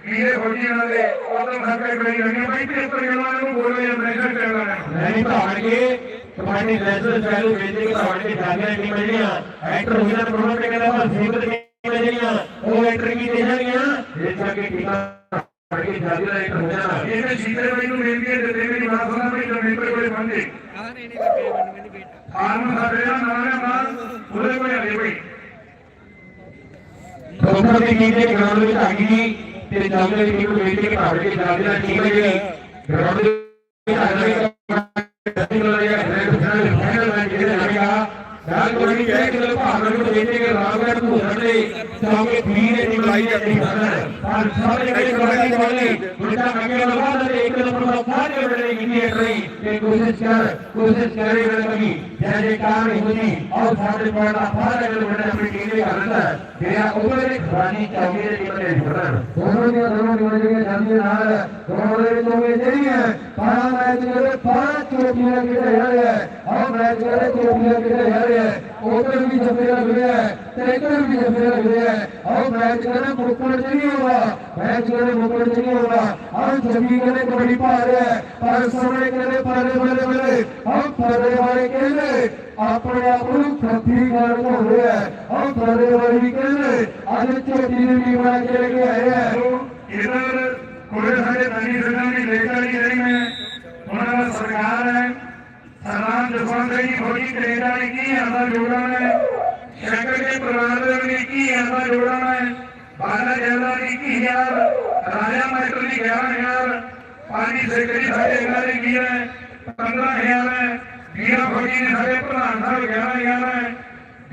ਵੀਰੇ ਫੌਜੀ ਉਹਨਾਂ ਦੇ ਉਦੋਂ ਸਦਕਾ ਕਬੱਡੀ ਲੱਗੀ ਬਾਈ ਤੇ ਪਰ ਗੱਲਾਂ ਨੂੰ ਬੋਲਦੇ ਆ ਨੈਸ਼ਨਲ ਲੈਵਲ ਵਾਲਿਆਂ ਨਹੀਂ ਭਾੜ ਕੇ ਕਬੱਡੀ ਨੈਸ਼ਨਲ ਚੈਨਲ ਵੇਚੇ ਕਿ ਕੇ ਜਾਂਦੀਆਂ ਟੀਮਾਂ ਜਿਹੜੀਆਂ ਐਕਟਰ ਹੋਈ ਨਾ ਪ੍ਰੋਗਰਾਮ ਤੇ ਕਹਿੰਦਾ ਪਰ ਸੀਮਤ ਟੀਮਾਂ ਜਿਹੜੀਆਂ ਉਹ ਐਂਟਰ ਕੀਤੀਆਂ ਜਾਣਗੀਆਂ? ਇਸ ਕਰਕੇ ਟੀਮਾਂ ਭਾੜ ਕੇ ਜਾਂਦੀਆਂ ਐਂਟਰ ਹੋ ਜਾਣਾ ਇਹਨੇ ਸ਼ੀਤੇ ਬਾਈ ਨੂੰ ਬੇਨਤੀ ਹੈ ਦਿੱਤੇ ਮੇਰੀ ਬਾਤ ਸੁਣਾ ਵੀ ਜਮੀਨਪੁਰ ਕੋਲੇ ਬੰਦੇ। ਆਨ ਸਾਡੇ ਦਾ ਨਾਮ ਹੈ ਮਾਨ ਉਹਦੇ ਕੋਲੇ ਹਲੇ ਬਈ ਖੋਖਰ ਦੀ ਟੀਮ ਦੇ ਗਰਾਊਂਡ ਵਿੱਚ ਆ ਗਈ ਤੇ ਚਾਵਲੇ ਦੀ ਟੀਮ ਨੂੰ ਵੇਚ ਕੇ ਘਾੜ ਕੇ ਜਾਂਦੇ ਦਾ ਟੀਮ ਹੈ ਜਿਹੜੀ ਗਰਾਊਂਡ ਦੇ ਵਿੱਚ ਆ ਰਹੀ ਫਾਈਨਲ ਮੈਚ ਜਿਹੜਾ ਲੱਗੇਗਾ ਨਾਲ ਕੋਈ ਕਹਿ ਕਿ ਲੋਕ ਭਾਵਨਾ ਨੂੰ ਵੇਚ ਕੇ ਰਾਮਗੜ੍ਹ ਨੂੰ ਹਟਦੇ ਚਾਹੇ ਵੀਰ ਦੀ ਲਾਈ ਜਾਂਦੀ ਹੈ ਪਰ ਸਾਰੇ ਜਿਹੜੇ ਕਬੱਡੀ ਵਾਲੇ ਮੁੰਡਾ ਅੱਗੇ ਲਗਾ ਦੇ ਇੱਕ ਨੰਬਰ ਦਾ ਫਾਇਦੇ ਬੜੇ ਕੀਤੀ ਹੈ ਟਰੀ ਤੇ ਕੋਸ਼ਿਸ਼ ਕਰ ਕੋਸ਼ਿਸ਼ ਕਰੇ ਵੇ ਕभी ਜੈ ਜੈ ਕਾਰ ਹੋਣੀ ਔਰ ਸਾਡੇ ਪੁਆਇੰਟ ਦਾ ਫਾਇਦਾ ਜਿਹੜੇ ਬੜੇ ਆਪਣੀ ਟੀਮ ਦੇ ਕਰ ਲੈਂਦਾ ਜਿਹੜਾ ਉਮਰ ਦੇ ਖਰਾਨੀ ਚਾਹੀਏ ਦੇ ਟੀਮ ਦੇ ਜੁੜਨ ਦੋਨੋਂ ਦੀਆਂ ਦੋਨੋਂ ਟੀਮਾਂ ਜਿਹੜੀਆਂ ਜਾਂਦੀਆਂ ਨਾਲ ਦੋਨੋਂ ਦੇ ਵਿੱਚੋਂ ਇਹ ਜਿਹੜੀਆਂ ਪਾਰਾ ਮੈਚ ਜਿਹੜੇ ਪਾਰਾ ਚੋਟੀਆਂ ਕਿਹੜੇ ਜਾ ਰਿਹਾ ਹੈ ਆਹ ਮੈਚ ਜਿਹੜੇ ਚੋਟੀਆਂ ਕਿਹੜੇ ਜਾ ਰਿਹਾ ਹੈ ਉਧਰ ਵੀ ਜੱਫੇ ਲੱਗ ਰਿਹਾ ਤੇ ਇੱਧਰ ਵੀ ਜੱਫੇ ਲੱਗ ਰਿਹਾ ਆਹ ਮੈਚ ਜਿਹੜੇ ਮੁੱਕਣ ਚ ਨਹੀਂ ਹੋਗਾ ਮੈਚ ਜਿਹੜੇ ਮੁੱਕਣ ਚ ਨਹੀਂ ਹੋਗਾ ਆਹ ਜੱਫੀ ਕਹਿੰਦੇ ਕਬੱਡੀ ਪਾ ਰਿਹਾ ਪਰ ਸਾਹਮਣੇ ਕਹਿੰਦੇ ਪਰਦੇ ਬਲੇ ਬਲੇ ਆਹ ਪਰਦੇ ਵਾਲੇ ਕਹਿੰਦੇ ਆਪਣੇ ਆਪ ਨੂੰ ਖੱਤੀ ਨਾਲ ਹੋ ਰਿਹਾ ਆਹ ਪਰਦੇ ਵਾਲੇ ਵੀ ਕਹਿੰਦੇ ਅੱਜ ਝੋਟੀ ਦੀ ਟੀਮ ਨਾਲ ਖੇਡ ਕੇ ਆਏ ਹੈ। ਇਧਰ ਕੋਲੇ ਸਾਡੇ ਨਵੀਂ ਸਿੰਘਾਂ ਦੀ ਲੇਖਾ ਜੀ ਹੈ। ਉਹਨਾਂ ਦਾ ਸਰਕਾਰ ਹੈ। ਸਰਦਾਰ ਜਸਵੰਤ ਸਿੰਘ ਜੀ ਫੌਜੀ ਕੈਨੇਡਾ ਨੇ ਕੀ ਆਂਦਾ ਜੋੜਾਂ ਨੇ ਸ਼ੰਕਰ ਦੇ ਪਰਿਵਾਰ ਦੇ ਕੀ ਆਂਦਾ ਜੋੜਾਂ ਨੇ ਬਾਲਾ ਜੈਲਾ ਦੀ ਕੀ ਹਜ਼ਾਰ ਰਾਜਾ ਮਾਸਟਰ ਦੀ 11000 ਪਾਣੀ ਸੇਕਰੀ ਸਾਡੇ ਇਹਨਾਂ ਦੀ ਕੀ ਹੈ? 15000 ਹੈ। ਵੀਰਾ ਫੌਜੀ ਨੇ ਸਾਡੇ ਪ੍ਰਧਾਨ ਸਾਹਿਬ 11000 ਹੈ।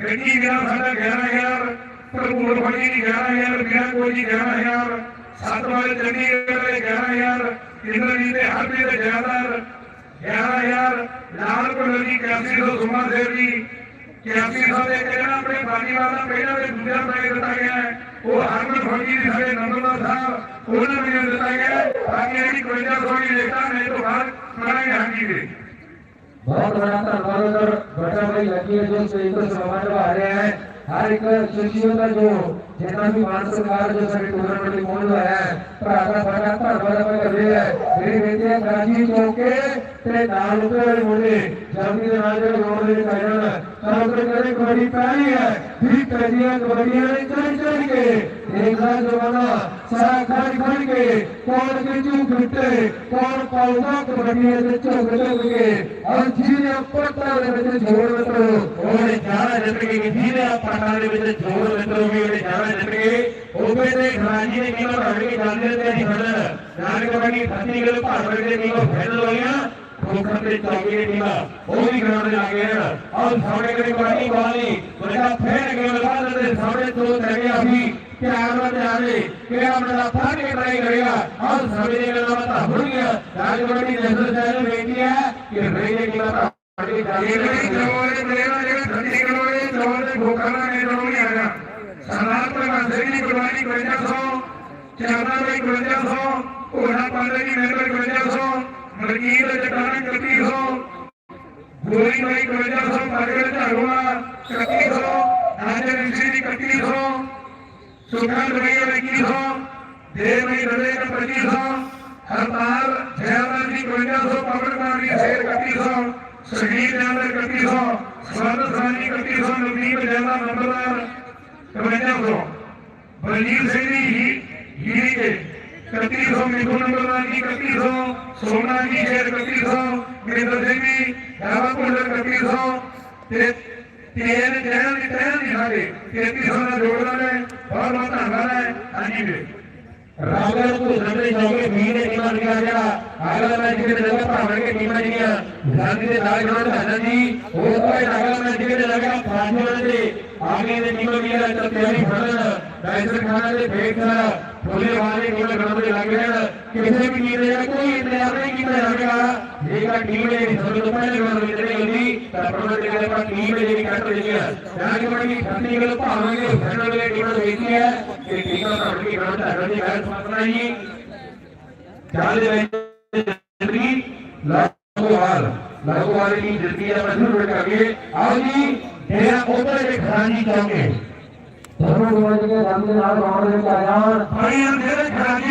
ਗੱਡੀ ਵੀਰਾ ਸਾਡਾ 11000 ਪ੍ਰਭੂਰ ਫੌਜੀ ਦੀ 11000 ਵੀਰਾ ਕੋਈ ਜੀ 11000 ਸੱਤ ਵਾਲੇ ਚੰਡੀਗੜ੍ਹ ਦੇ 11000 ਇੰਦਰਜੀਤ ਦੇ ਹਰਪ੍ਰੀਤ ਦੇ ਜ਼ਿਆਦਾਤਰ 11000 ਲਾਲ ਕੋਲ ਜੀ 8100 ਸੁਮਾ ਦੇਵ ਜੀ 8100 ਦੇ ਕਿਹੜਾ ਆਪਣੇ ਬਾਨੀਵਾਲ ਦਾ ਪਹਿਲਾ ਤੇ ਦੂਜਾ ਪ੍ਰਾਈਜ਼ ਦਿੱਤਾ ਗਿਆ ਹੈ ਉਹ ਹਰਮਨ ਫੌਜੀ ਦੀ ਸਾਡੇ ਨੰਦਨਵਾਲ ਸਾਹਿਬ ਉਹਨਾਂ ਨੂੰ ਵੀ ਦਿੱਤਾ ਗਿਆ ਹੈ ਬਾਕੀ ਜਿਹੜੀ 5200 ਦੀ ਲਿਖਤਾ ਨਹੀਂ ਤੋਂ ਬਾਅਦ ਕਰਾਂਗੇ ਹਾਂਜੀ ਦੇ ਬਹੁਤ ਬੜਾ ਧੰਨਵਾਦ ਉਧਰ ਬਟਾ ਭਾਈ ਲੱਗੀ ਹੈ ਜੋ ਸਹੀ ਤੋਂ ਸਮਾਂ ਨਿਭਾ ਰਿਹਾ ਹੈ ਹਰ ਇੱਕ ਸ਼ਖਸੀਅਤ ਦਾ ਜੋ ਜਿੰਨਾ ਵੀ ਮਾਨ ਸਰਕਾਰ ਜੋ ਸਾਡੇ ਟੂਰਨਾਮੈਂਟ ਲਈ ਪਹੁੰਚ ਹੋਇਆ ਹੈ ਭਰਾ ਦਾ ਬੜਾ ਧੰਨਵਾਦ ਆਪਾਂ ਕਰਦੇ ਹਾਂ ਮੇਰੀ ਬੇਨਤੀ ਹੈ ਗਾਜੀ ਚੌਕੇ ਤੇ ਨਾਲ ਉੱਤੇ ਵਾਲੇ ਮੁੰਡੇ ਜਲਦੀ ਦੇ ਨਾਲ ਜਿਹੜੇ ਗਰਾਊਂਡ ਦੇ ਵਿੱਚ ਆ ਜਾਣ, ਤਾਂ ਉੱਧਰ ਕਹਿੰਦੇ ਕਬੱਡੀ ਪੈਣੀ ਹੈ। ਵੀ ਪੈਦੀਆਂ ਕਬੱਡੀਆਂ ਨੇ ਚੜ ਚੜ ਕੇ ਦੇਖਦਾ ਜਵਾਨਾ, ਸਾਰਾ ਖੜ ਖੜ ਕੇ ਕੌਣ ਕਿਚੂ ਫਿੱਟੇ ਕੌਣ ਪਾਉਂਦਾ ਕਬੱਡੀਆਂ ਦੇ ਝੁਕ ਝੁਕ ਕੇ। ਔਰ ਜਿਹਨੇ ਪੱਟਾਂ ਦੇ ਵਿੱਚ ਜੋੜ ਮਿੱਤਰੋ ਉਹਨੇ ਜਾਣਾ ਜਿੱਤ ਕੇ ਕਿਸੇ ਨੇ ਪਟਾਂ ਦੇ ਵਿੱਚ ਜੋੜ ਮਿੱਤਰੋ ਵੀ ਉਹਨੇ ਜਾਣਾ ਜਿੱਤ ਕੇ। ਉਹਦੇ ਤੇ ਖਰਾਜੀ ਨੇ ਕਿਹਾ ਹਟ ਕੇ ਜਾਂਦੇ ਤੇ ਅਸੀਂ ਫੜ ਨਾਨਕ ਕਬੱਡੀ ਫੱਟੀ ਗੱਲ ਭਾਰਤ ਦੇ ਕਿਹਾ ਫਾਈਨਲ ਹੋਈਆਂ ਖੋਖਰ ਤੇ ਚੌਕੀ ਦੀ, ਉਹ ਵੀ ਗਰਾਊਂਡ 'ਚ ਆ ਗਏ ਔਰ ਸਾਹਮਣੇ ਕਰੀ ਕਬੱਡੀ ਵਾਲੀ ਵੱਡਾ ਫੇਰ ਕੇ ਲਗਾ ਦਿੰਦੇ ਸਾਹਮਣੇ ਤੋਂ ਲੱਗੇ ਅਸੀਂ ਪਿਆਰ ਨਾਲ ਜਾਣੇ ਕਿਹੜਾ ਬੰਦਾ ਫੜ ਕੇ ਟਰਾਈ ਕਰੇਗਾ ਔਰ ਸਾਹਮਣੇ ਦੀਆਂ ਗੱਲਾਂ ਬਾਤਾਂ ਹੋਣਗੀਆਂ। ਰਾਜ ਕਬੱਡੀ ਨੈਸ਼ਨਲ ਚੈਨਲ ਬੇਨਤੀ ਹੈ ਕਿ ਰੇਲੇ ਟੀਮਾਂ ਫੜ ਕੇ ਇਹ ਜਾਣੇ ਪਲੇਅਰ ਜਿਹੜਾ ਠੰਡੀ ਕਰੋਗੇ ਜਵਾਨ ਦੇ ਭੁੱਖਾਂ ਨੇ ਨਹੀਂ ਆਇਆ ਸਰਦਾਰ ਭਗਵੰਤ ਸਿੰਘ ਦੀ ਕੁਰਬਾਨੀ 5500 ਚਰਨਾ ਬਾਈ 5500 ਹੋਣਾ ਪਾਲੇ ਦੀ ਮੈਂਬਰ 5500 ਮਲਕੀਤ ਜਟਾਣਾ 3100 ਗੋਰੀ ਬਾਈ 5500 ਮਰਗੜ ਝਾੜੂਆ 3100 ਨਾਜਰ ਰਿਸ਼ੀ ਦੀ 3100 ਸੁਖਾਨ ਰਵਈਆ 2100 ਦੇਵ ਬਾਈ ਰਲੇ 2500 ਹਰਪਾਲ ਜੈਵਰ ਦੀ 5500 ਪਵਨ ਕੁਮਾਰ ਦੀ ਸ਼ੇਰ 3100 ਸ਼ਹੀਦ ਜਨਰਲ 3100 ਸਵਰਨ ਸਾਨੀ 3100 ਨਵਦੀਪ ਜੈਲਾ ਨੰਬਰਦਾਰ 5500 ਬਲਜੀਤ ਸਿੰਘ ਜੀ ਹੀ ਹੀਰੀ ਕੇ 3100 ਮਿੱਠੂ ਨੰਬਰਦਾਰ ਜੀ 3100 ਸੋਨਾ ਜੀ ਸ਼ੇਰ 3100 ਮਹਿੰਦਰ ਸਿੰਘ ਜੀ ਦਾਵਾ ਭੁੱਲਰ 3100 ਤੇ ਤੇਨ ਜੈਨ ਦੀ ਤੈਨ ਦੀ ਸਾਡੇ 3300 ਦਾ ਜੋੜਦਾ ਨੇ ਬਹੁਤ ਬਹੁਤ ਧੰਨਵਾਦ ਹੈ, ਹਾਂਜੀ ਵੀਰੇ। ਰਾਮਗੜ੍ਹ ਤੋਂ ਸਾਹਮਣੇ ਜਾਓਗੇ ਵੀਰ ਨੇ ਟੀਮਾਂ ਨਿਕਲ ਗਿਆ ਅਗਲਾ ਮੈਚ ਕਿਤੇ ਲੱਗਾ ਭਾਵਨ ਕੇ ਟੀਮਾਂ ਜਿਹੜੀਆਂ ਗਾਂਧੀ ਦੇ ਨਾਲ ਜੁੜਨ ਧੰਨਾ ਜੀ ਉਹ ਤੋਂ ਅਗਲਾ ਮੈਚ ਕਿਤੇ ਲੱਗਾ ਫਾਜ਼ਿਲ ਦੇ ਆਗੇ ਦੇ ਟੀਮਾਂ ਵੀ ਆ ਤਿਆਰੀ ਫੜਨ ਡਾਇਸਰ ਖਾਨਾ ਦੇ ਫੇਕ ਫੁੱਲੇ ਵਾਲੇ ਕੋਲ ਗਰਾਊਂਡ ਦੇ ਲੱਗ ਰਹੇ ਕਿਸੇ ਵੀ ਟੀਮ ਦੇ ਕੋਈ ਇੰਤਜ਼ਾਮ ਨਹੀਂ ਕੀਤਾ ਜਾਵੇਗਾ ਜੇਕਰ ਟੀਮ ਨੇ ਸਭ ਤੋਂ ਪਹਿਲੇ ਗਰਾਊਂਡ ਵਿੱਚ ਨਹੀਂ ਹੁੰਦੀ ਤਾਂ ਪ੍ਰੋਗਰਾਮ ਦੇ ਆਪਾਂ ਟੀਮ ਨੇ ਜਿਹੜੀ ਕੱਟ ਰਹੀ ਹੈ ਜਾਂ ਕਿ ਬੜੀ ਠੰਡੀ ਗੱਲ ਭਾਵਾਂਗੇ ਫਾਈਨਲ ਦੇ ਟੀਮਾਂ ਨੂੰ ਵੇਖੀ ਹੈ ਕਿ ਟੀਮਾਂ ਆਪਣੀ ਗਰਾਊਂਡ ਤੇ ਰਣੀ ਹੈ ਸਮਝਣਾ ਜੀ ਚਾਲ ਦੇ ਵਿੱਚ ਜ਼ਿੰਦਗੀ ਲਾਗੋਵਾਲ ਲਾਗੋਵਾਲ ਦੀ ਜ਼ਿੰਦਗੀ ਦਾ ਮਸ਼ਹੂਰ ਕਰਕੇ ਆਓ ਜੀ ਤੇਰਾ ਉਧਰ ਦੇ ਖਾਨੀ ਚਾਹੋਗੇ ਦੋਨੋਂ ਟੀਮਾਂ ਜਿਹੜੀਆਂ ਜਾਂਦੀਆਂ ਨਾਲ ਗਰਾਊਂਡ ਦੇ ਵਿੱਚ